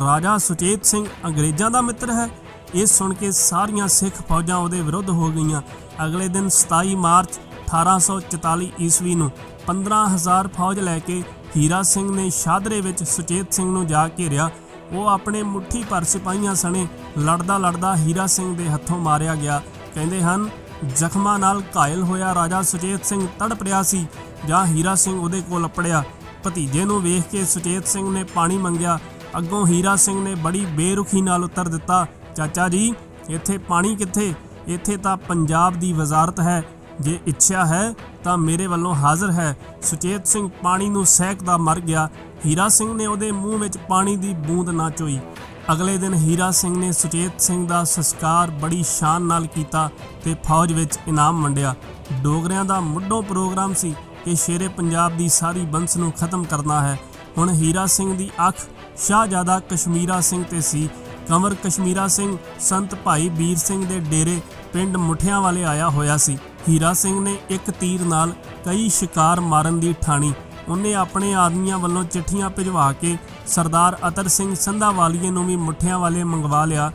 ਰਾਜਾ ਸੁਚੇਤ ਸਿੰਘ ਅੰਗਰੇਜ਼ਾਂ ਦਾ ਮਿੱਤਰ ਹੈ। ਇਹ ਸੁਣ ਕੇ ਸਾਰੀਆਂ ਸਿੱਖ ਫੌਜਾਂ ਉਹਦੇ ਵਿਰੁੱਧ ਹੋ ਗਈਆਂ। ਅਗਲੇ ਦਿਨ 27 ਮਾਰਚ 1844 ਈਸਵੀ ਨੂੰ 15000 ਫੌਜ ਲੈ ਕੇ ਹੀਰਾ ਸਿੰਘ ਨੇ ਸ਼ਾਦਰੇ ਵਿੱਚ ਸੁਚੇਤ ਸਿੰਘ ਨੂੰ ਜਾ ਘੇਰਿਆ। ਉਹ ਆਪਣੇ ਮੁੱਠੀ ਭਰ ਸਿਪਾਹੀਆਂ ਸਣੇ ਲੜਦਾ ਲੜਦਾ ਹੀਰਾ ਸਿੰਘ ਦੇ ਹੱਥੋਂ ਮਾਰਿਆ ਗਿਆ। ਕਹਿੰਦੇ ਹਨ, ਜ਼ਖਮਾਂ ਨਾਲ ਘਾਇਲ ਹੋਇਆ ਰਾਜਾ ਸੁਚੇਤ ਸਿੰਘ ਤੜਪ ਰਿਹਾ ਸੀ ਜਾਂ ਹੀਰਾ ਸਿੰਘ ਉਹਦੇ ਕੋਲ ਅਪੜਿਆ। ਭਤੀਜੇ ਨੂੰ ਵੇਖ ਕੇ ਸੁਚੇਤ ਸਿੰਘ ਨੇ ਪਾਣੀ ਮੰਗਿਆ। ਅੱਗੋਂ ਹੀਰਾ ਸਿੰਘ ਨੇ ਬੜੀ ਬੇਰੁਖੀ ਨਾਲ ਉੱਤਰ ਦਿੱਤਾ, ਚਾਚਾ ਜੀ, ਇੱਥੇ ਪਾਣੀ ਕਿੱਥੇ? ਇੱਥੇ ਤਾਂ ਪੰਜਾਬ ਦੀ ਵਜ਼ਾਰਤ ਹੈ। ਜੇ ਇੱਛਾ ਹੈ ਤਾਂ ਮੇਰੇ ਵੱਲੋਂ ਹਾਜ਼ਰ ਹੈ। ਸੁਚੇਤ ਸਿੰਘ ਪਾਣੀ ਨੂੰ ਸਹਿਕਦਾ ਮਰ ਗਿਆ। ਹੀਰਾ ਸਿੰਘ ਨੇ ਉਹਦੇ ਮੂੰਹ ਵਿੱਚ ਪਾਣੀ ਦੀ ਬੂੰਦ ਨਾ ਚੋਈ। ਅਗਲੇ ਦਿਨ ਹੀਰਾ ਸਿੰਘ ਨੇ ਸੁਚੇਤ ਸਿੰਘ ਦਾ ਸੰਸਕਾਰ ਬੜੀ ਸ਼ਾਨ ਨਾਲ ਕੀਤਾ ਤੇ ਫੌਜ ਵਿੱਚ ਇਨਾਮ ਵੰਡਿਆ। ਡੋਗਰਿਆਂ ਦਾ ਮੁੱਢੋਂ ਪ੍ਰੋਗਰਾਮ ਸੀ। ਕਿ ਸ਼ੇਰੇ ਪੰਜਾਬ ਦੀ ਸਾਰੀ ਬੰਸ ਨੂੰ ਖਤਮ ਕਰਨਾ ਹੈ। ਹੁਣ ਹੀਰਾ ਸਿੰਘ ਦੀ ਅੱਖ ਸ਼ਾਹਜ਼ਾਦਾ ਕਸ਼ਮੀਰਾ ਸਿੰਘ ਤੇ ਸੀ। ਕੰਵਰ ਕਸ਼ਮੀਰਾ ਸਿੰਘ, ਸੰਤ ਭਾਈ ਵੀਰ ਸਿੰਘ ਦੇ ਡੇਰੇ ਪਿੰਡ ਮੁਠਿਆਂ ਵਾਲੇ ਆਇਆ ਹੋਇਆ ਸੀ। ਹੀਰਾ ਸਿੰਘ ਨੇ ਇੱਕ ਤੀਰ ਨਾਲ ਕਈ ਸ਼ਿਕਾਰ ਮਾਰਨ ਦੀ ਠਾਣੀ ਉਹਨੇ ਆਪਣੇ ਆਦਮੀਆਂ ਵੱਲੋਂ ਚਿੱਠੀਆਂ ਭਿਜਵਾ ਕੇ ਸਰਦਾਰ ਅਤਰ ਸਿੰਘ ਸੰਧਾਵਾਲੀਏ ਨੂੰ ਵੀ ਮੁੱਠਿਆਂ ਵਾਲੇ ਮੰਗਵਾ ਲਿਆ,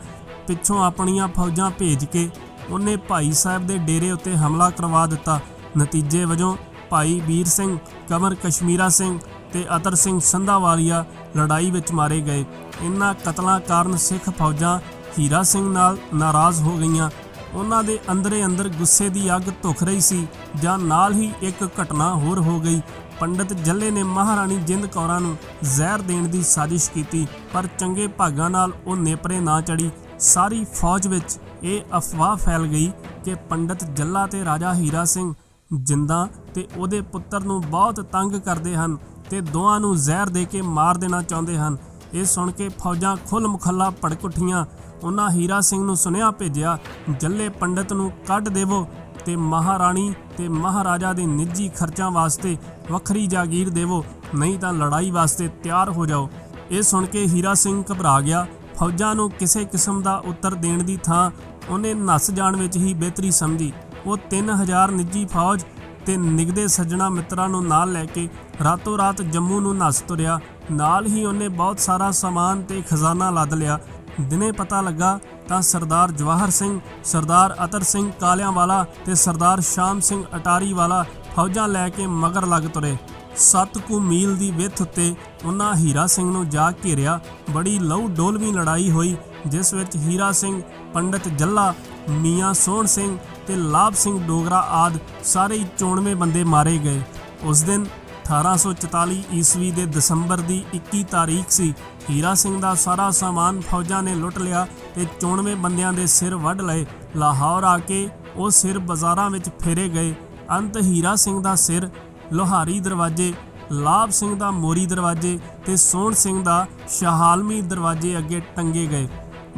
ਪਿੱਛੋਂ ਆਪਣੀਆਂ ਫੌਜਾਂ ਭੇਜ ਕੇ ਉਹਨੇ ਭਾਈ ਸਾਹਿਬ ਦੇ ਡੇਰੇ ਉੱਤੇ ਹਮਲਾ ਕਰਵਾ ਦਿੱਤਾ। ਨਤੀਜੇ ਵਜੋਂ ਭਾਈ ਵੀਰ ਸਿੰਘ, ਕਮਰ ਕਸ਼ਮੀਰਾ ਸਿੰਘ ਤੇ ਅਤਰ ਸਿੰਘ ਸੰਧਾਵਾਲੀਆ ਲੜਾਈ ਵਿੱਚ ਮਾਰੇ ਗਏ। ਇਨ੍ਹਾਂ ਕਤਲਾਂ ਕਾਰਨ ਸਿੱਖ ਫੌਜਾਂ ਹੀਰਾ ਸਿੰਘ ਨਾਲ ਨਾਰਾਜ਼ ਹੋ ਗਈਆਂ। ਉਹਨਾਂ ਦੇ ਅੰਦਰੇ ਅੰਦਰ ਗੁੱਸੇ ਦੀ ਅੱਗ ਧੁਖ ਰਹੀ ਸੀ ਜਾਂ ਨਾਲ ਹੀ ਇੱਕ ਘਟਨਾ ਹੋਰ ਹੋ ਗਈ। ਪੰਡਤ ਜੱਲੇ ਨੇ ਮਹਾਰਾਣੀ ਜਿੰਦ ਕੌਰਾਂ ਨੂੰ ਜ਼ਹਿਰ ਦੇਣ ਦੀ ਸਾਜ਼ਿਸ਼ ਕੀਤੀ, ਪਰ ਚੰਗੇ ਭਾਗਾਂ ਨਾਲ ਉਹ ਨੇਪਰੇ ਨਾ ਚੜੀ। ਸਾਰੀ ਫੌਜ ਵਿੱਚ ਇਹ ਅਫਵਾਹ ਫੈਲ ਗਈ ਕਿ ਪੰਡਤ ਜੱਲਾ ਤੇ ਰਾਜਾ ਹੀਰਾ ਸਿੰਘ ਜਿੰਦਾ ਤੇ ਉਹਦੇ ਪੁੱਤਰ ਨੂੰ ਬਹੁਤ ਤੰਗ ਕਰਦੇ ਹਨ ਤੇ ਦੋਹਾਂ ਨੂੰ ਜ਼ਹਿਰ ਦੇ ਕੇ ਮਾਰ ਦੇਣਾ ਚਾਹੁੰਦੇ ਹਨ। ਇਹ ਸੁਣ ਕੇ ਫੌਜਾਂ ਖੁੱਲ ਮੁਖੱਲਾ ਭੜਕ ਉੱਠੀਆਂ। ਉਹਨਾਂ ਹੀਰਾ ਸਿੰਘ ਨੂੰ ਸੁਨੇਹਾ ਭੇਜਿਆ, ਜੱਲੇ ਪੰਡਤ ਨੂੰ ਕੱਢ ਦੇਵੋ। ਤੇ ਮਹਾਰਾਣੀ ਤੇ ਮਹਾਰਾਜਾ ਦੇ ਨਿੱਜੀ ਖਰਚਾਂ ਵਾਸਤੇ ਵੱਖਰੀ ਜਾਗੀਰ ਦੇਵੋ, ਨਹੀਂ ਤਾਂ ਲੜਾਈ ਵਾਸਤੇ ਤਿਆਰ ਹੋ ਜਾਓ। ਇਹ ਸੁਣ ਕੇ ਹੀਰਾ ਸਿੰਘ ਘਬਰਾ ਗਿਆ। ਫੌਜਾਂ ਨੂੰ ਕਿਸੇ ਕਿਸਮ ਦਾ ਉੱਤਰ ਦੇਣ ਦੀ ਥਾਂ ਉਹਨੇ ਨੱਸ ਜਾਣ ਵਿੱਚ ਹੀ ਬਿਹਤਰੀ ਸਮਝੀ। ਉਹ 3000 ਨਿੱਜੀ ਫੌਜ ਤੇ ਨਿਗਦੇ ਸੱਜਣਾ ਮਿੱਤਰਾਂ ਨੂੰ ਨਾਲ ਲੈ ਕੇ ਰਾਤੋਂ ਰਾਤ ਜੰਮੂ ਨੂੰ ਨੱਸ ਤੁਰਿਆ। ਨਾਲ ਹੀ ਉਹਨੇ ਬਹੁਤ ਸਾਰਾ ਸਾਮਾਨ ਤੇ ਖਜ਼ਾਨਾ ਲੱਦ ਲਿਆ। ਦਿਨੇ ਪਤਾ ਲੱਗਾ ਤਾਂ ਸਰਦਾਰ ਜਵਾਹਰ ਸਿੰਘ, ਸਰਦਾਰ ਅਤਰ ਸਿੰਘ ਕਾਲਿਆਂਵਾਲਾ ਤੇ ਸਰਦਾਰ ਸ਼ਾਮ ਸਿੰਘ ਅਟਾਰੀ ਵਾਲਾ ਫੌਜਾਂ ਲੈ ਕੇ ਮਗਰ ਲੱਗ ਤੁਰੇ। ਸੱਤ ਕੁ ਮੀਲ ਦੀ ਵਿੱਥ ਉੱਤੇ ਉਹਨਾਂ ਹੀਰਾ ਸਿੰਘ ਨੂੰ ਜਾ ਘੇਰਿਆ। ਬੜੀ ਲਹੂ ਡੋਲਵੀਂ ਲੜਾਈ ਹੋਈ, ਜਿਸ ਵਿੱਚ ਹੀਰਾ ਸਿੰਘ, ਪੰਡਤ ਜੱਲਾ, ਮੀਆਂ ਸੋਹਣ ਸਿੰਘ ਤੇ ਲਾਭ ਸਿੰਘ ਡੋਗਰਾ ਆਦ ਸਾਰੇ ਹੀ ਚੋਣਵੇਂ ਬੰਦੇ ਮਾਰੇ ਗਏ। ਉਸ ਦਿਨ 1844 ਈਸਵੀ ਦੇ ਦਸੰਬਰ ਦੀ 21 ਤਾਰੀਖ ਸੀ। ਹੀਰਾ ਸਿੰਘ ਦਾ ਸਾਰਾ ਸਾਮਾਨ ਫੌਜਾਂ ਨੇ ਲੁੱਟ ਲਿਆ ਤੇ ਚੋਣਵੇਂ ਬੰਦਿਆਂ ਦੇ ਸਿਰ ਵੱਢ ਲਏ। ਲਾਹੌਰ ਆ ਕੇ ਉਹ ਸਿਰ ਬਾਜ਼ਾਰਾਂ ਵਿੱਚ ਫੇਰੇ ਗਏ। ਅੰਤ ਹੀਰਾ ਸਿੰਘ ਦਾ ਸਿਰ, ਲੋਹਾਰੀ ਦਰਵਾਜ਼ੇ, ਲਾਭ ਸਿੰਘ ਦਾ ਮੋਰੀ ਦਰਵਾਜ਼ੇ ਤੇ ਸੋਹਣ ਸਿੰਘ ਦਾ ਸ਼ਾਹਾਲਮੀ ਦਰਵਾਜ਼ੇ ਅੱਗੇ ਟੰਗੇ ਗਏ।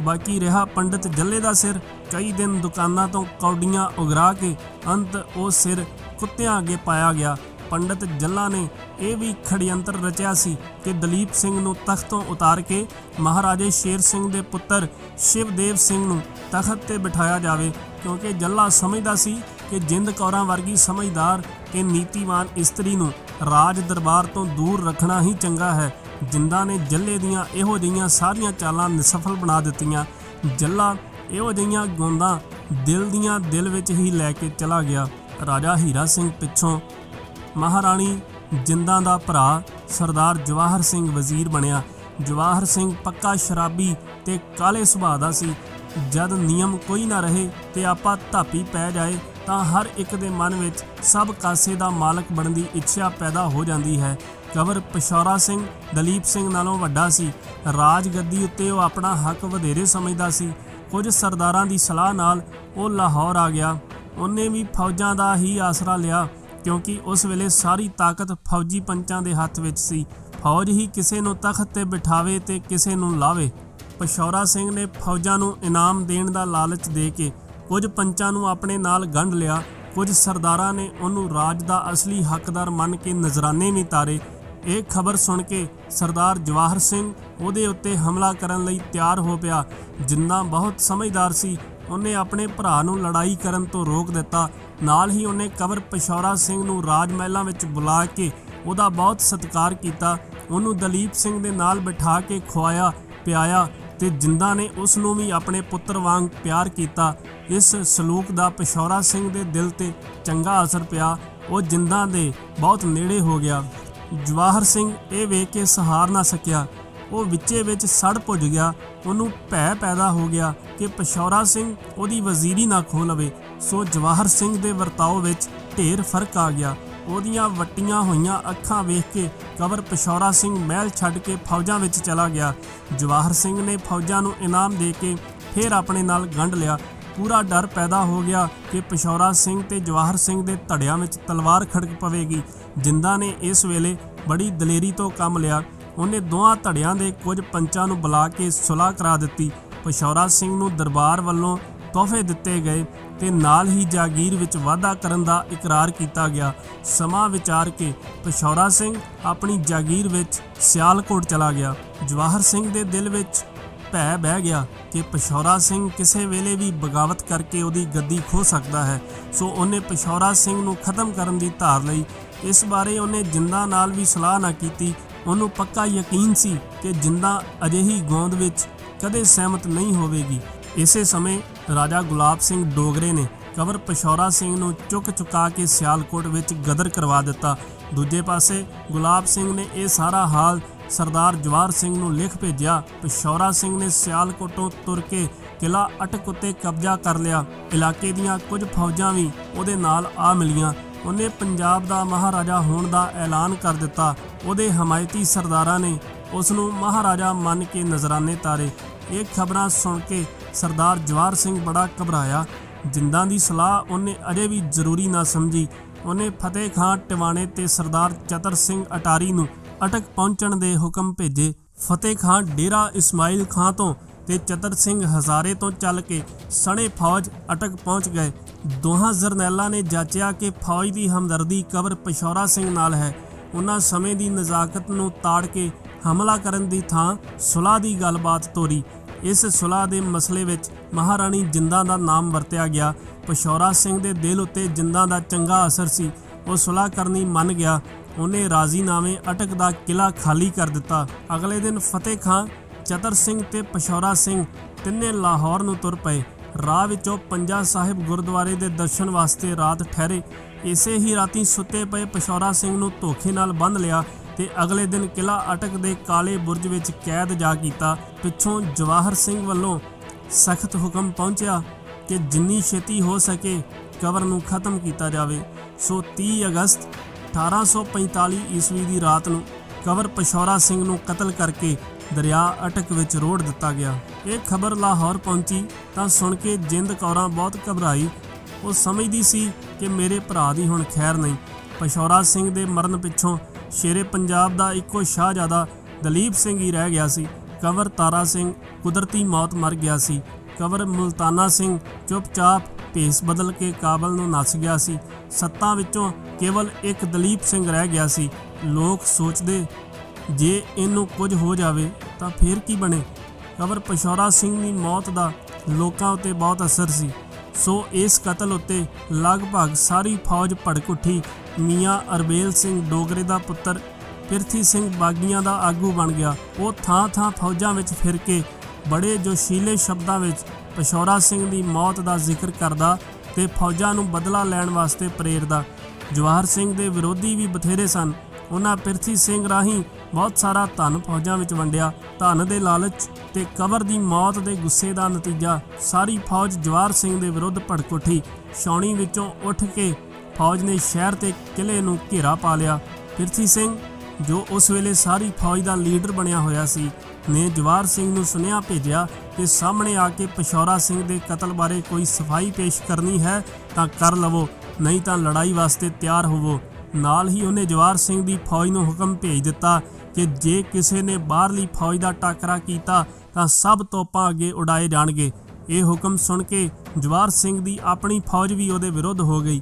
ਬਾਕੀ ਰਿਹਾ ਪੰਡਤ ਜੱਲੇ ਦਾ ਸਿਰ। ਕਈ ਦਿਨ ਦੁਕਾਨਾਂ ਤੋਂ ਕੌਡੀਆਂ ਉਗਰਾ ਕੇ ਅੰਤ ਉਹ ਸਿਰ ਕੁੱਤਿਆਂ ਅੱਗੇ ਪਾਇਆ ਗਿਆ। ਪੰਡਤ ਜੱਲਾ ਨੇ ਇਹ ਵੀ ਖੜਯੰਤਰ ਰਚਿਆ ਸੀ ਕਿ ਦਲੀਪ ਸਿੰਘ ਨੂੰ ਤਖਤ ਤੋਂ ਉਤਾਰ ਕੇ ਮਹਾਰਾਜੇ ਸ਼ੇਰ ਸਿੰਘ ਦੇ ਪੁੱਤਰ ਸ਼ਿਵਦੇਵ ਸਿੰਘ ਨੂੰ ਤਖਤ ਤੇ ਬਿਠਾਇਆ ਜਾਵੇ, ਕਿਉਂਕਿ ਜੱਲਾ ਸਮਝਦਾ ਸੀ ਕਿ ਜਿੰਦ ਕੌਰਾਂ ਵਰਗੀ ਸਮਝਦਾਰ ਤੇ ਨੀਤੀਵਾਨ ਇਸਤਰੀ ਨੂੰ ਰਾਜ ਦਰਬਾਰ ਤੋਂ ਦੂਰ ਰੱਖਣਾ ਹੀ ਚੰਗਾ ਹੈ। ਜਿੰਦਾ ਨੇ ਜੱਲੇ ਦੀਆਂ ਇਹੋ ਜਿਹੀਆਂ ਸਾਰੀਆਂ ਚਾਲਾਂ ਨਿਸਫਲ ਬਣਾ ਦਿੱਤੀਆਂ। ਜੱਲਾ ਇਹੋ ਜਿਹੀਆਂ ਗੋਂਦਾਂ ਦਿਲ ਦੀਆਂ ਦਿਲ ਵਿੱਚ ਹੀ ਲੈ ਕੇ ਚਲਾ ਗਿਆ। ਰਾਜਾ ਹੀਰਾ ਸਿੰਘ ਪਿੱਛੋਂ ਮਹਾਰਾਣੀ ਜਿੰਦਾਂ ਦਾ ਭਰਾ ਸਰਦਾਰ ਜਵਾਹਰ ਸਿੰਘ ਵਜ਼ੀਰ ਬਣਿਆ। ਜਵਾਹਰ ਸਿੰਘ ਪੱਕਾ ਸ਼ਰਾਬੀ ਤੇ ਕਾਲੇ ਸੁਭਾਅ ਦਾ ਸੀ। ਜਦ ਨਿਯਮ ਕੋਈ ਨਾ ਰਹੇ ਤੇ ਆਪਾਂ ਧਾਪੀ ਪੈ ਜਾਏ, ਤਾਂ ਹਰ ਇੱਕ ਦੇ ਮਨ ਵਿੱਚ ਸਭ ਕਾਸੇ ਦਾ ਮਾਲਕ ਬਣਨ ਦੀ ਇੱਛਾ ਪੈਦਾ ਹੋ ਜਾਂਦੀ ਹੈ। ਕਵਰ ਪਸ਼ੌਰਾ ਸਿੰਘ, ਦਲੀਪ ਸਿੰਘ ਨਾਲੋਂ ਵੱਡਾ ਸੀ। ਰਾਜ ਗੱਦੀ ਉੱਤੇ ਉਹ ਆਪਣਾ ਹੱਕ ਵਧੇਰੇ ਸਮਝਦਾ ਸੀ। ਕੁਝ ਸਰਦਾਰਾਂ ਦੀ ਸਲਾਹ ਨਾਲ ਉਹ ਲਾਹੌਰ ਆ ਗਿਆ। ਉਹਨੇ ਵੀ ਫੌਜਾਂ ਦਾ ਹੀ ਆਸਰਾ ਲਿਆ। ਕਿਉਂਕਿ ਉਸ ਵੇਲੇ ਸਾਰੀ ਤਾਕਤ ਫੌਜੀ ਪੰਚਾਂ ਦੇ ਹੱਥ ਵਿੱਚ ਸੀ। ਫੌਜ ਹੀ ਕਿਸੇ ਨੂੰ ਤਖਤ ਤੇ ਬਿਠਾਵੇ ਤੇ ਕਿਸੇ ਨੂੰ ਲਾਵੇ। ਪਸ਼ੌਰਾ ਸਿੰਘ ਨੇ ਫੌਜਾਂ ਨੂੰ ਇਨਾਮ ਦੇਣ ਦਾ ਲਾਲਚ ਦੇ ਕੇ ਕੁਝ ਪੰਚਾਂ ਨੂੰ ਆਪਣੇ ਨਾਲ ਗੰਢ ਲਿਆ। ਕੁਝ ਸਰਦਾਰਾਂ ਨੇ ਉਹਨੂੰ ਰਾਜ ਦਾ ਅਸਲੀ ਹੱਕਦਾਰ ਮੰਨ ਕੇ ਨਜ਼ਰਾਨੇ ਵੀ ਤਾਰੇ। ਇਹ ਖਬਰ ਸੁਣ ਕੇ ਸਰਦਾਰ ਜਵਾਹਰ ਸਿੰਘ ਉਹਦੇ ਉੱਤੇ ਹਮਲਾ ਕਰਨ ਲਈ ਤਿਆਰ ਹੋ ਪਿਆ, ਜਿੰਨਾ ਬਹੁਤ ਸਮਝਦਾਰ ਸੀ। ਉਹਨੇ ਆਪਣੇ ਭਰਾ ਨੂੰ ਲੜਾਈ ਕਰਨ ਤੋਂ ਰੋਕ ਦਿੱਤਾ। ਨਾਲ ਹੀ ਉਹਨੇ ਕਵਰ ਪਸ਼ੌਰਾ ਸਿੰਘ ਨੂੰ ਰਾਜ ਮਹਿਲਾਂ ਵਿੱਚ ਬੁਲਾ ਕੇ ਉਹਦਾ ਬਹੁਤ ਸਤਿਕਾਰ ਕੀਤਾ। ਉਹਨੂੰ ਦਲੀਪ ਸਿੰਘ ਦੇ ਨਾਲ ਬਿਠਾ ਕੇ ਖਵਾਇਆ ਪਿਆਇਆ ਤੇ ਜਿੰਦਾ ਨੇ ਉਸ ਨੂੰ ਵੀ ਆਪਣੇ ਪੁੱਤਰ ਵਾਂਗ ਪਿਆਰ ਕੀਤਾ। ਇਸ ਸਲੂਕ ਦਾ ਪਸ਼ੌਰਾ ਸਿੰਘ ਦੇ ਦਿਲ ਤੇ ਚੰਗਾ ਅਸਰ ਪਿਆ। ਉਹ ਜਿੰਦਾ ਦੇ ਬਹੁਤ ਨੇੜੇ ਹੋ ਗਿਆ। ਜਵਾਹਰ ਸਿੰਘ ਇਹ ਵੇਖ ਕੇ ਸਹਾਰ ਨਾ ਸਕਿਆ। ਉਹ ਵਿੱਚੇ ਵਿੱਚ ਸੜ ਪੁੱਜ ਗਿਆ। ਉਹਨੂੰ ਭੈ ਪੈਦਾ ਹੋ ਗਿਆ ਕਿ ਪਸ਼ੌਰਾ ਸਿੰਘ ਉਹਦੀ ਵਜ਼ੀਰੀ ਨਾ ਖੋ ਲਵੇ। ਸੋ ਜਵਾਹਰ ਸਿੰਘ ਦੇ ਵਰਤਾਓ ਵਿੱਚ ਢੇਰ ਫ਼ਰਕ ਆ ਗਿਆ। ਉਹਦੀਆਂ ਵੱਟੀਆਂ ਹੋਈਆਂ ਅੱਖਾਂ ਵੇਖ ਕੇ ਕਵਰ ਪਸ਼ੌਰਾ ਸਿੰਘ ਮਹਿਲ ਛੱਡ ਕੇ ਫੌਜਾਂ ਵਿੱਚ ਚਲਾ ਗਿਆ। ਜਵਾਹਰ ਸਿੰਘ ਨੇ ਫੌਜਾਂ ਨੂੰ ਇਨਾਮ ਦੇ ਕੇ ਫੇਰ ਆਪਣੇ ਨਾਲ ਗੰਢ ਲਿਆ। ਪੂਰਾ ਡਰ ਪੈਦਾ ਹੋ ਗਿਆ ਕਿ ਪਸ਼ੌਰਾ ਸਿੰਘ ਤੇ ਜਵਾਹਰ ਸਿੰਘ ਦੇ ਧੜਿਆਂ ਵਿੱਚ ਤਲਵਾਰ ਖੜਕ ਪਵੇਗੀ। ਜਿੰਦਾ ਨੇ ਇਸ ਵੇਲੇ ਬੜੀ ਦਲੇਰੀ ਤੋਂ ਕੰਮ ਲਿਆ। ਉਹਨੇ ਦੋਹਾਂ ਧੜਿਆਂ ਦੇ ਕੁਝ ਪੰਚਾਂ ਨੂੰ ਬੁਲਾ ਕੇ ਸੁਲਾਹ ਕਰਾ ਦਿੱਤੀ। ਪਸ਼ੌਰਾ ਸਿੰਘ ਨੂੰ ਦਰਬਾਰ ਵੱਲੋਂ ਤੋਹਫੇ ਦਿੱਤੇ ਗਏ ਤੇ ਨਾਲ ਹੀ ਜਾਗੀਰ ਵਿੱਚ ਵਾਧਾ ਕਰਨ ਦਾ ਇਕਰਾਰ ਕੀਤਾ ਗਿਆ। ਸਮਾਂ ਵਿਚਾਰ ਕੇ ਪਸ਼ੌਰਾ ਸਿੰਘ ਆਪਣੀ ਜਾਗੀਰ ਵਿੱਚ ਸਿਆਲਕੋਟ ਚਲਾ ਗਿਆ। ਜਵਾਹਰ ਸਿੰਘ ਦੇ ਦਿਲ ਵਿੱਚ ਭੈ ਬਹਿ ਗਿਆ ਕਿ ਪਸ਼ੌਰਾ ਸਿੰਘ ਕਿਸੇ ਵੇਲੇ ਵੀ ਬਗਾਵਤ ਕਰਕੇ ਉਹਦੀ ਗੱਦੀ ਖੋ ਸਕਦਾ ਹੈ। ਸੋ ਉਹਨੇ ਪਸ਼ੌਰਾ ਸਿੰਘ ਨੂੰ ਖਤਮ ਕਰਨ ਦੀ ਧਾਰ ਲਈ। ਇਸ ਬਾਰੇ ਉਹਨੇ ਜਿੰਦਾ ਨਾਲ ਵੀ ਸਲਾਹ ਨਾ ਕੀਤੀ ਉਹਨੂੰ ਪੱਕਾ ਯਕੀਨ ਸੀ ਕਿ ਜਿੰਦਾ ਅਜਿਹੀ ਗੋਂਦ ਵਿੱਚ ਕਦੇ ਸਹਿਮਤ ਨਹੀਂ ਹੋਵੇਗੀ। ਇਸੇ ਸਮੇਂ ਰਾਜਾ ਗੁਲਾਬ ਸਿੰਘ ਡੋਗਰੇ ਨੇ ਕਵਰ ਪਸ਼ੌਰਾ ਸਿੰਘ ਨੂੰ ਚੁੱਕ ਚੁਕਾ ਕੇ ਸਿਆਲਕੋਟ ਵਿੱਚ ਗਦਰ ਕਰਵਾ ਦਿੱਤਾ। ਦੂਜੇ ਪਾਸੇ ਗੁਲਾਬ ਸਿੰਘ ਨੇ ਇਹ ਸਾਰਾ ਹਾਲ ਸਰਦਾਰ ਜਵਾਰ ਸਿੰਘ ਨੂੰ ਲਿਖ ਭੇਜਿਆ। ਪਸ਼ੌਰਾ ਸਿੰਘ ਨੇ ਸਿਆਲਕੋਟੋਂ ਤੁਰ ਕੇ ਕਿਲਾ ਅਟਕ ਉੱਤੇ ਕਬਜ਼ਾ ਕਰ ਲਿਆ। ਇਲਾਕੇ ਦੀਆਂ ਕੁਝ ਫੌਜਾਂ ਵੀ ਉਹਦੇ ਨਾਲ ਆ ਮਿਲੀਆਂ। ਉਹਨੇ ਪੰਜਾਬ ਦਾ ਮਹਾਰਾਜਾ ਹੋਣ ਦਾ ਐਲਾਨ ਕਰ ਦਿੱਤਾ। ਉਹਦੇ ਹਮਾਇਤੀ ਸਰਦਾਰਾਂ ਨੇ ਉਸ ਨੂੰ ਮਹਾਰਾਜਾ ਮੰਨ ਕੇ ਨਜ਼ਰਾਨੇ ਤਾਰੇ। ਇਹ ਖਬਰਾਂ ਸੁਣ ਕੇ ਸਰਦਾਰ ਜਵਾਰ ਸਿੰਘ ਬੜਾ ਘਬਰਾਇਆ। ਜਿੰਦਾਂ ਦੀ ਸਲਾਹ ਉਹਨੇ ਅਜੇ ਵੀ ਜ਼ਰੂਰੀ ਨਾ ਸਮਝੀ। ਉਹਨੇ ਫਤਿਹ ਖਾਨ ਟਿਵਾਣੇ ਤੇ ਸਰਦਾਰ ਚਤਰ ਸਿੰਘ ਅਟਾਰੀ ਨੂੰ ਅਟਕ ਪਹੁੰਚਣ ਦੇ ਹੁਕਮ ਭੇਜੇ। ਫਤਿਹ ਖਾਨ ਡੇਰਾ ਇਸਮਾਈਲ ਖਾਨ ਤੋਂ ਤੇ ਚਤਰ ਸਿੰਘ ਹਜ਼ਾਰੇ ਤੋਂ ਚੱਲ ਕੇ ਸਣੇ ਫੌਜ ਅਟਕ ਪਹੁੰਚ ਗਏ। ਦੋਹਾਂ ਜਰਨੈਲਾਂ ਨੇ ਜਾਚਿਆ ਕਿ ਫੌਜ ਦੀ ਹਮਦਰਦੀ ਕਬਰ ਪਸ਼ੌਰਾ ਸਿੰਘ ਨਾਲ ਹੈ। ਉਹਨਾਂ ਸਮੇਂ ਦੀ ਨਜ਼ਾਕਤ ਨੂੰ ਤਾੜ ਕੇ ਹਮਲਾ ਕਰਨ ਦੀ ਥਾਂ ਸੁਲਾਹ ਦੀ ਗੱਲਬਾਤ ਤੋਰੀ। ਇਸ ਸੁਲਾਹ ਦੇ ਮਸਲੇ ਵਿੱਚ ਮਹਾਰਾਣੀ ਜਿੰਦਾ ਦਾ ਨਾਮ ਵਰਤਿਆ ਗਿਆ। ਪਸ਼ੌਰਾ ਸਿੰਘ ਦੇ ਦਿਲ ਉੱਤੇ ਜਿੰਦਾ ਦਾ ਚੰਗਾ ਅਸਰ ਸੀ। ਉਹ ਸੁਲਾਹ ਕਰਨੀ ਮੰਨ ਗਿਆ। ਉਹਨੇ ਰਾਜ਼ੀਨਾਮੇ ਅਟਕ ਦਾ ਕਿਲਾ ਖਾਲੀ ਕਰ ਦਿੱਤਾ। ਅਗਲੇ ਦਿਨ ਫਤਿਹ ਖਾਨ ਚਤਰ ਸਿੰਘ ਤੇ ਪਸ਼ੌਰਾ ਸਿੰਘ ਤਿੰਨੇ ਲਾਹੌਰ ਨੂੰ ਤੁਰ ਪਏ। ਰਾਹ ਵਿੱਚੋਂ ਪੰਜਾ ਸਾਹਿਬ ਗੁਰਦੁਆਰੇ ਦੇ ਦਰਸ਼ਨ ਵਾਸਤੇ ਰਾਤ ਠਹਿਰੇ। ਇਸੇ ਹੀ ਰਾਤੀ ਸੁੱਤੇ ਪਏ ਪਸ਼ੌਰਾ ਸਿੰਘ ਨੂੰ ਧੋਖੇ ਨਾਲ ਬੰਨ ਲਿਆ ਤੇ ਅਗਲੇ ਦਿਨ ਕਿਲਾ ਅਟਕ ਦੇ ਕਾਲੇ ਬੁਰਜ ਵਿੱਚ ਕੈਦ ਜਾ ਕੀਤਾ। ਪਿੱਛੋਂ ਜਵਾਹਰ ਸਿੰਘ ਵੱਲੋਂ ਸਖਤ ਹੁਕਮ ਪਹੁੰਚਿਆ ਕਿ ਜਿੰਨੀ ਛੇਤੀ ਹੋ ਸਕੇ ਕਬਰ ਨੂੰ ਖਤਮ ਕੀਤਾ ਜਾਵੇ। ਸੋ 30 ਅਗਸਤ 1845 ਈਸਵੀ ਦੀ ਰਾਤ ਨੂੰ ਕਵਰ ਪਸ਼ੌਰਾ ਸਿੰਘ ਨੂੰ ਕਤਲ ਕਰਕੇ ਦਰਿਆ ਅਟਕ ਵਿੱਚ ਰੋੜ ਦਿੱਤਾ ਗਿਆ। ਇਹ ਖਬਰ ਲਾਹੌਰ ਪਹੁੰਚੀ ਤਾਂ ਸੁਣ ਕੇ ਜਿੰਦ ਕੌਰਾਂ ਬਹੁਤ ਘਬਰਾਈ ਉਹ ਸਮਝਦੀ ਸੀ ਕਿ ਮੇਰੇ ਭਰਾ ਦੀ ਹੁਣ ਖੈਰ ਨਹੀਂ। ਪਸ਼ੌਰਾ ਸਿੰਘ ਦੇ ਮਰਨ ਪਿੱਛੋਂ ਸ਼ੇਰੇ ਪੰਜਾਬ ਦਾ ਇੱਕੋ ਸ਼ਾਹਜ਼ਾਦਾ ਦਲੀਪ ਸਿੰਘ ਹੀ ਰਹਿ ਗਿਆ ਸੀ। ਕਵਰ ਤਾਰਾ ਸਿੰਘ ਕੁਦਰਤੀ ਮੌਤ ਮਰ ਗਿਆ ਸੀ। ਕਵਰ ਮੁਲਤਾਨਾ ਸਿੰਘ ਚੁੱਪਚਾਪ ਭੇਸ ਬਦਲ ਕੇ ਕਾਬਲ ਨੂੰ ਨੱਸ ਗਿਆ ਸੀ। ਸੱਤਾਂ ਵਿੱਚੋਂ ਕੇਵਲ ਇੱਕ ਦਲੀਪ ਸਿੰਘ ਰਹਿ ਗਿਆ ਸੀ। ਲੋਕ ਸੋਚਦੇ, ਜੇ ਇਹਨੂੰ ਕੁਝ ਹੋ ਜਾਵੇ ਤਾਂ ਫੇਰ ਕੀ ਬਣੇ? ਕਵਰ ਪਸ਼ੌਰਾ ਸਿੰਘ ਦੀ ਮੌਤ ਦਾ ਲੋਕਾਂ ਉੱਤੇ ਬਹੁਤ ਅਸਰ ਸੀ। ਸੋ ਇਸ ਕਤਲ ਉੱਤੇ ਲਗਭਗ ਸਾਰੀ ਫੌਜ ਭੜਕ ਉੱਠੀ। ਮੀਆਂ ਅਰਬੇਲ ਸਿੰਘ ਡੋਗਰੇ ਦਾ ਪੁੱਤਰ, ਪਿਰਥੀ ਸਿੰਘ ਬਾਗੀਆਂ ਦਾ ਆਗੂ ਬਣ ਗਿਆ। ਉਹ ਥਾਂ-ਥਾਂ ਫੌਜਾਂ ਵਿੱਚ ਫਿਰ ਕੇ ਬੜੇ ਜੋਸ਼ੀਲੇ ਸ਼ਬਦਾਂ ਵਿੱਚ ਪਸ਼ੌਰਾ ਸਿੰਘ ਦੀ ਮੌਤ ਦਾ ਜ਼ਿਕਰ ਕਰਦਾ ਤੇ ਫੌਜਾਂ ਨੂੰ ਬਦਲਾ ਲੈਣ ਵਾਸਤੇ ਪ੍ਰੇਰਦਾ। ਜਵਾਹਰ ਸਿੰਘ ਦੇ ਵਿਰੋਧੀ ਵੀ ਬਥੇਰੇ ਸਨ। ਉਹਨਾਂ ਪਿਰਥੀ ਸਿੰਘ ਰਾਹੀਂ ਬਹੁਤ ਸਾਰਾ ਧਨ ਫੌਜਾਂ ਵਿੱਚ ਵੰਡਿਆ। ਧਨ ਦੇ ਲਾਲਚ ਤੇ ਕਬਰ ਦੀ ਮੌਤ ਦੇ ਗੁੱਸੇ ਦਾ ਨਤੀਜਾ ਸਾਰੀ ਫੌਜ ਜਵਾਹਰ ਸਿੰਘ ਦੇ ਵਿਰੁੱਧ ਭੜਕ ਉੱਠੀ ਛਾਉਣੀ ਵਿੱਚੋਂ ਉੱਠ ਕੇ ਫੌਜ ਨੇ ਸ਼ਹਿਰ ਤੇ ਕਿਲੇ ਨੂੰ ਘੇਰਾ ਪਾ ਲਿਆ। ਪਿਰਥੀ ਸਿੰਘ, ਜੋ ਉਸ ਵੇਲੇ ਸਾਰੀ ਫੌਜ ਦਾ ਲੀਡਰ ਬਣਿਆ ਹੋਇਆ ਸੀ, ਨੇ ਜਵਾਰ ਸਿੰਘ ਨੂੰ ਸੁਨੇਹਾ ਭੇਜਿਆ ਕਿ ਸਾਹਮਣੇ ਆ ਕੇ ਪਸ਼ੌਰਾ ਸਿੰਘ ਦੇ ਕਤਲ ਬਾਰੇ ਕੋਈ ਸਫ਼ਾਈ ਪੇਸ਼ ਕਰਨੀ ਹੈ ਤਾਂ ਕਰ ਲਵੋ, ਨਹੀਂ ਤਾਂ ਲੜਾਈ ਵਾਸਤੇ ਤਿਆਰ ਹੋਵੋ। ਨਾਲ ਹੀ ਉਹਨੇ ਜਵਾਰ ਸਿੰਘ ਦੀ ਫੌਜ ਨੂੰ ਹੁਕਮ ਭੇਜ ਦਿੱਤਾ ਕਿ ਜੇ ਕਿਸੇ ਨੇ ਬਾਹਰਲੀ ਫੌਜ ਦਾ ਟਾਕਰਾ ਕੀਤਾ ਤਾਂ ਸਭ ਤੋਪਾਂ ਅੱਗੇ ਉਡਾਏ ਜਾਣਗੇ। ਇਹ ਹੁਕਮ ਸੁਣ ਕੇ ਜਵਾਹਰ ਸਿੰਘ ਦੀ ਆਪਣੀ ਫੌਜ ਵੀ ਉਹਦੇ ਵਿਰੁੱਧ ਹੋ ਗਈ।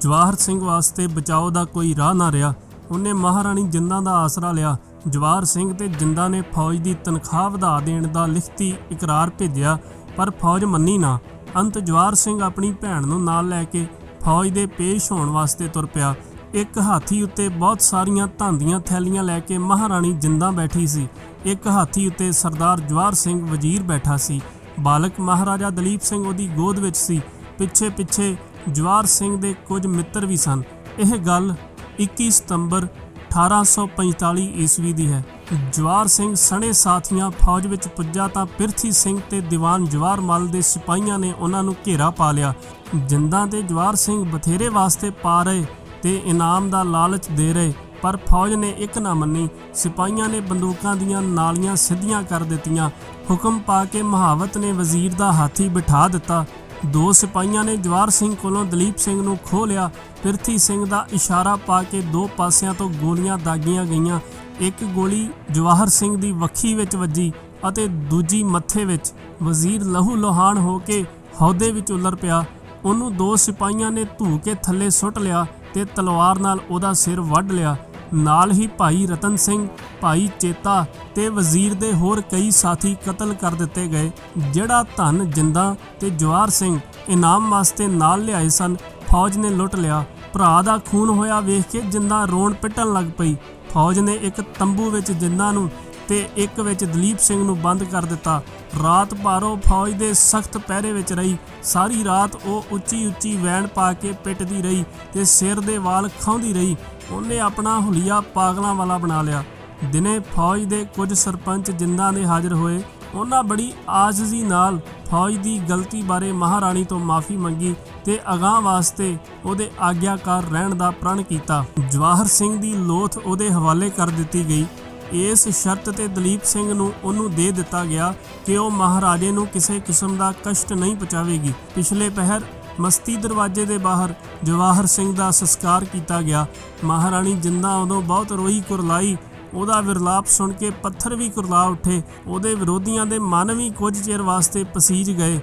ਜਵਾਹਰ ਸਿੰਘ ਵਾਸਤੇ ਬਚਾਓ ਦਾ ਕੋਈ ਰਾਹ ਨਾ ਰਿਹਾ। ਉਹਨੇ ਮਹਾਰਾਣੀ ਜਿੰਦਾਂ ਦਾ ਆਸਰਾ ਲਿਆ। ਜਵਾਹਰ ਸਿੰਘ ਤੇ ਜਿੰਦਾਂ ਨੇ ਫੌਜ ਦੀ ਤਨਖਾਹ ਵਧਾ ਦੇਣ ਦਾ ਲਿਖਤੀ ਇਕਰਾਰ ਭੇਜਿਆ, ਪਰ ਫੌਜ ਮੰਨੀ ਨਾ। ਅੰਤ ਜਵਾਹਰ ਸਿੰਘ ਆਪਣੀ ਭੈਣ ਨੂੰ ਨਾਲ ਲੈ ਕੇ ਫੌਜ ਦੇ ਪੇਸ਼ ਹੋਣ ਵਾਸਤੇ ਤੁਰ ਪਿਆ। ਇੱਕ ਹਾਥੀ ਉੱਤੇ ਬਹੁਤ ਸਾਰੀਆਂ ਧਾਂਦੀਆਂ ਥੈਲੀਆਂ ਲੈ ਕੇ ਮਹਾਰਾਣੀ ਜਿੰਦਾਂ ਬੈਠੀ ਸੀ। ਇੱਕ ਹਾਥੀ ਉੱਤੇ ਸਰਦਾਰ ਜਵਾਹਰ ਸਿੰਘ ਵਜ਼ੀਰ ਬੈਠਾ ਸੀ। ਬਾਲਕ ਮਹਾਰਾਜਾ ਦਲੀਪ ਸਿੰਘ ਉਹਦੀ ਗੋਦ ਵਿੱਚ ਸੀ। ਪਿੱਛੇ ਪਿੱਛੇ ਜਵਾਹਰ ਸਿੰਘ ਦੇ ਕੁਝ ਮਿੱਤਰ ਵੀ ਸਨ। ਇਹ ਗੱਲ 21 ਸਤੰਬਰ 1845 ਈਸਵੀ ਦੀ ਹੈ। ਜਵਾਹਰ ਸਿੰਘ ਸਣੇ ਸਾਥੀਆਂ ਫੌਜ ਵਿੱਚ ਪੁੱਜਾ ਤਾਂ ਪਿਰਥੀ ਸਿੰਘ ਤੇ ਦੀਵਾਨ ਜਵਾਹਰ ਮਲ ਦੇ ਸਿਪਾਹੀਆਂ ਨੇ ਉਹਨਾਂ ਨੂੰ ਘੇਰਾ ਪਾ ਲਿਆ। ਜਿੰਦਾਂ ਤੇ ਜਵਾਹਰ ਸਿੰਘ ਬਥੇਰੇ ਵਾਸਤੇ ਪਾ ਰਹੇ। ਤੇ ਇਨਾਮ ਦਾ ਲਾਲਚ ਦੇ ਰਹੇ, ਪਰ ਫੌਜ ਨੇ ਇੱਕ ਨਾ ਮੰਨੀ, ਸਿਪਾਹੀਆਂ ਨੇ ਬੰਦੂਕਾਂ ਦੀਆਂ ਨਾਲੀਆਂ ਸਿੱਧੀਆਂ ਕਰ ਦਿੱਤੀਆਂ। ਹੁਕਮ ਪਾ ਕੇ ਮਹਾਵਤ ਨੇ ਵਜ਼ੀਰ ਦਾ ਹਾਥੀ ਬਿਠਾ ਦਿੱਤਾ। ਦੋ ਸਿਪਾਹੀਆਂ ਨੇ ਜਵਾਰ ਸਿੰਘ ਕੋਲੋਂ ਦਲੀਪ ਸਿੰਘ ਨੂੰ ਖੋਹ ਲਿਆ। ਪਿਰਥੀ ਸਿੰਘ ਦਾ ਇਸ਼ਾਰਾ ਪਾ ਕੇ ਦੋ ਪਾਸਿਆਂ ਤੋਂ ਗੋਲੀਆਂ ਦਾਗੀਆਂ ਗਈਆਂ। ਇੱਕ ਗੋਲੀ ਜਵਾਹਰ ਸਿੰਘ ਦੀ ਵੱਖੀ ਵਿੱਚ ਵੱਜੀ ਅਤੇ ਦੂਜੀ ਮੱਥੇ ਵਿੱਚ। ਵਜ਼ੀਰ ਲਹੂ ਲੋਹਾਨ ਹੋ ਕੇ ਹੌਦੇ ਵਿੱਚ ਉਲਰ ਪਿਆ। ਉਹਨੂੰ ਦੋ ਸਿਪਾਹੀਆਂ ਨੇ ਧੂ ਕੇ ਥੱਲੇ ਸੁੱਟ ਲਿਆ। ਤੇ ਤਲਵਾਰ ਨਾਲ ਉਹਦਾ ਸਿਰ ਵੱਢ ਲਿਆ। ਨਾਲ ਹੀ ਭਾਈ ਰਤਨ ਸਿੰਘ, ਭਾਈ ਚੇਤਾ ਤੇ ਵਜ਼ੀਰ ਦੇ ਹੋਰ ਕਈ ਸਾਥੀ ਕਤਲ ਕਰ ਦਿੱਤੇ ਗਏ, ਜਿਹੜਾ ਧਨ ਜਿੰਦਾ ਤੇ ਜਵਾਰ ਸਿੰਘ ਇਨਾਮ ਵਾਸਤੇ ਨਾਲ ਲਿਆਏ ਸਨ। ਫੌਜ ਨੇ ਲੁੱਟ ਲਿਆ। ਭਰਾ ਦਾ ਖੂਨ ਹੋਇਆ ਵੇਖ ਕੇ ਜਿੰਦਾ ਰੋਣ ਪਿੱਟਣ ਲੱਗ ਪਈ। ਫੌਜ ਨੇ ਇੱਕ ਤੰਬੂ ਵਿੱਚ ਜਿੰਦਾ ਨੂੰ ਤੇ ਇੱਕ ਵਿੱਚ ਦਲੀਪ ਸਿੰਘ ਨੂੰ ਬੰਦ ਕਰ ਦਿੱਤਾ। ਰਾਤ ਭਾਰੋ ਫੌਜ ਦੇ ਸਖਤ ਪਹਿਰੇ ਵਿੱਚ ਰਹੀ। ਸਾਰੀ ਰਾਤ ਉਹ ਉੱਚੀ ਉੱਚੀ ਵੈਣ ਪਾ ਕੇ ਪਿੱਟਦੀ ਰਹੀ ਤੇ ਸਿਰ ਦੇ ਵਾਲ ਖਾਉਂਦੀ ਰਹੀ। ਉਹਨੇ ਆਪਣਾ ਹੁਲੀਆ ਪਾਗਲਾਂ ਵਾਲਾ ਬਣਾ ਲਿਆ। ਦਿਨੇ ਫੌਜ ਦੇ ਕੁਝ ਸਰਪੰਚ ਜਿੰਦਾਂ ਦੇ ਹਾਜ਼ਰ ਹੋਏ। ਉਹਨਾਂ ਬੜੀ ਆਜਜ਼ੀ ਨਾਲ ਫੌਜ ਦੀ ਗਲਤੀ ਬਾਰੇ ਮਹਾਰਾਣੀ ਤੋਂ ਮਾਫੀ ਮੰਗੀ ਤੇ ਅਗਾਹ ਵਾਸਤੇ ਉਹਦੇ ਆਗਿਆਕਾਰ ਰਹਿਣ ਦਾ ਪ੍ਰਣ ਕੀਤਾ। ਜਵਾਹਰ ਸਿੰਘ ਦੀ ਲੋਥ ਉਹਦੇ ਹਵਾਲੇ ਕਰ ਦਿੱਤੀ ਗਈ। ਇਸ ਸ਼ਰਤ ਤੇ ਦਲੀਪ ਸਿੰਘ ਨੂੰ ਉਹਨੂੰ ਦੇ ਦਿੱਤਾ ਗਿਆ ਕਿ ਉਹ ਮਹਾਰਾਜੇ ਨੂੰ ਕਿਸੇ ਕਿਸਮ ਦਾ ਕਸ਼ਟ ਨਹੀਂ ਪਹੁੰਚਾਵੇਗੀ। ਪਿਛਲੇ ਪਹਿਰ ਮਸਤੀ ਦਰਵਾਜ਼ੇ ਦੇ ਬਾਹਰ ਜਵਾਹਰ ਸਿੰਘ ਦਾ ਸੰਸਕਾਰ ਕੀਤਾ ਗਿਆ। ਮਹਾਰਾਣੀ ਜਿੰਦਾ ਉਦੋਂ ਬਹੁਤ ਰੋਈ ਕੁਰਲਾਈ, ਉਹਦਾ ਵਿਰਲਾਪ ਸੁਣ ਕੇ ਪੱਥਰ ਵੀ ਕੁਰਲਾ ਉੱਠੇ, ਉਹਦੇ ਵਿਰੋਧੀਆਂ ਦੇ ਮਨ ਵੀ ਕੁਝ ਚਿਰ ਵਾਸਤੇ ਪਸੀਜ ਗਏ।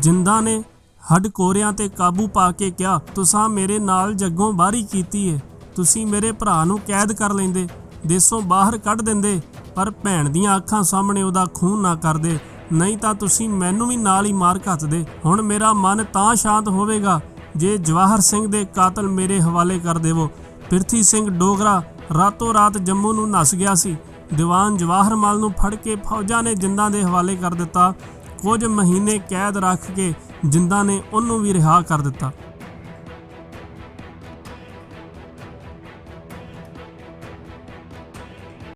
ਜਿੰਦਾ ਨੇ ਹੱਡ ਕੋਰਿਆਂ ਤੇ ਕਾਬੂ ਪਾ ਕੇ ਕਿਹਾ, ਤੁਸੀਂ ਮੇਰੇ ਨਾਲ ਜੱਗੋਂ ਬਾਹਰੀ ਕੀਤੀ ਏ। ਤੁਸੀਂ ਮੇਰੇ ਭਰਾ ਨੂੰ ਕੈਦ ਕਰ ਲੈਂਦੇ। ਦੇਸੋਂ ਬਾਹਰ ਕੱਢ ਦਿੰਦੇ, ਪਰ ਭੈਣ ਦੀਆਂ ਅੱਖਾਂ ਸਾਹਮਣੇ ਉਹਦਾ ਖੂਨ ਨਾ ਕਰਦੇ। ਨਹੀਂ ਤਾਂ ਤੁਸੀਂ ਮੈਨੂੰ ਵੀ ਨਾਲ ਹੀ ਮਾਰ ਘੱਤਦੇ ਹੁਣ ਮੇਰਾ ਮਨ ਤਾਂ ਸ਼ਾਂਤ ਹੋਵੇਗਾ, ਜੇ ਜਵਾਹਰ ਸਿੰਘ ਦੇ ਕਾਤਲ ਮੇਰੇ ਹਵਾਲੇ ਕਰ ਦੇਵੋ। ਪਿਰਥੀ ਸਿੰਘ ਡੋਗਰਾ ਰਾਤੋਂ ਰਾਤ ਜੰਮੂ ਨੂੰ ਨਸ ਗਿਆ ਸੀ। ਦੀਵਾਨ ਜਵਾਹਰ ਮਾਲ ਨੂੰ ਫੜ ਕੇ ਫੌਜਾਂ ਨੇ ਜਿੰਦਾਂ ਦੇ ਹਵਾਲੇ ਕਰ ਦਿੱਤਾ। ਕੁਝ ਮਹੀਨੇ ਕੈਦ ਰੱਖ ਕੇ ਜਿੰਦਾਂ ਨੇ ਉਹਨੂੰ ਵੀ ਰਿਹਾ ਕਰ ਦਿੱਤਾ।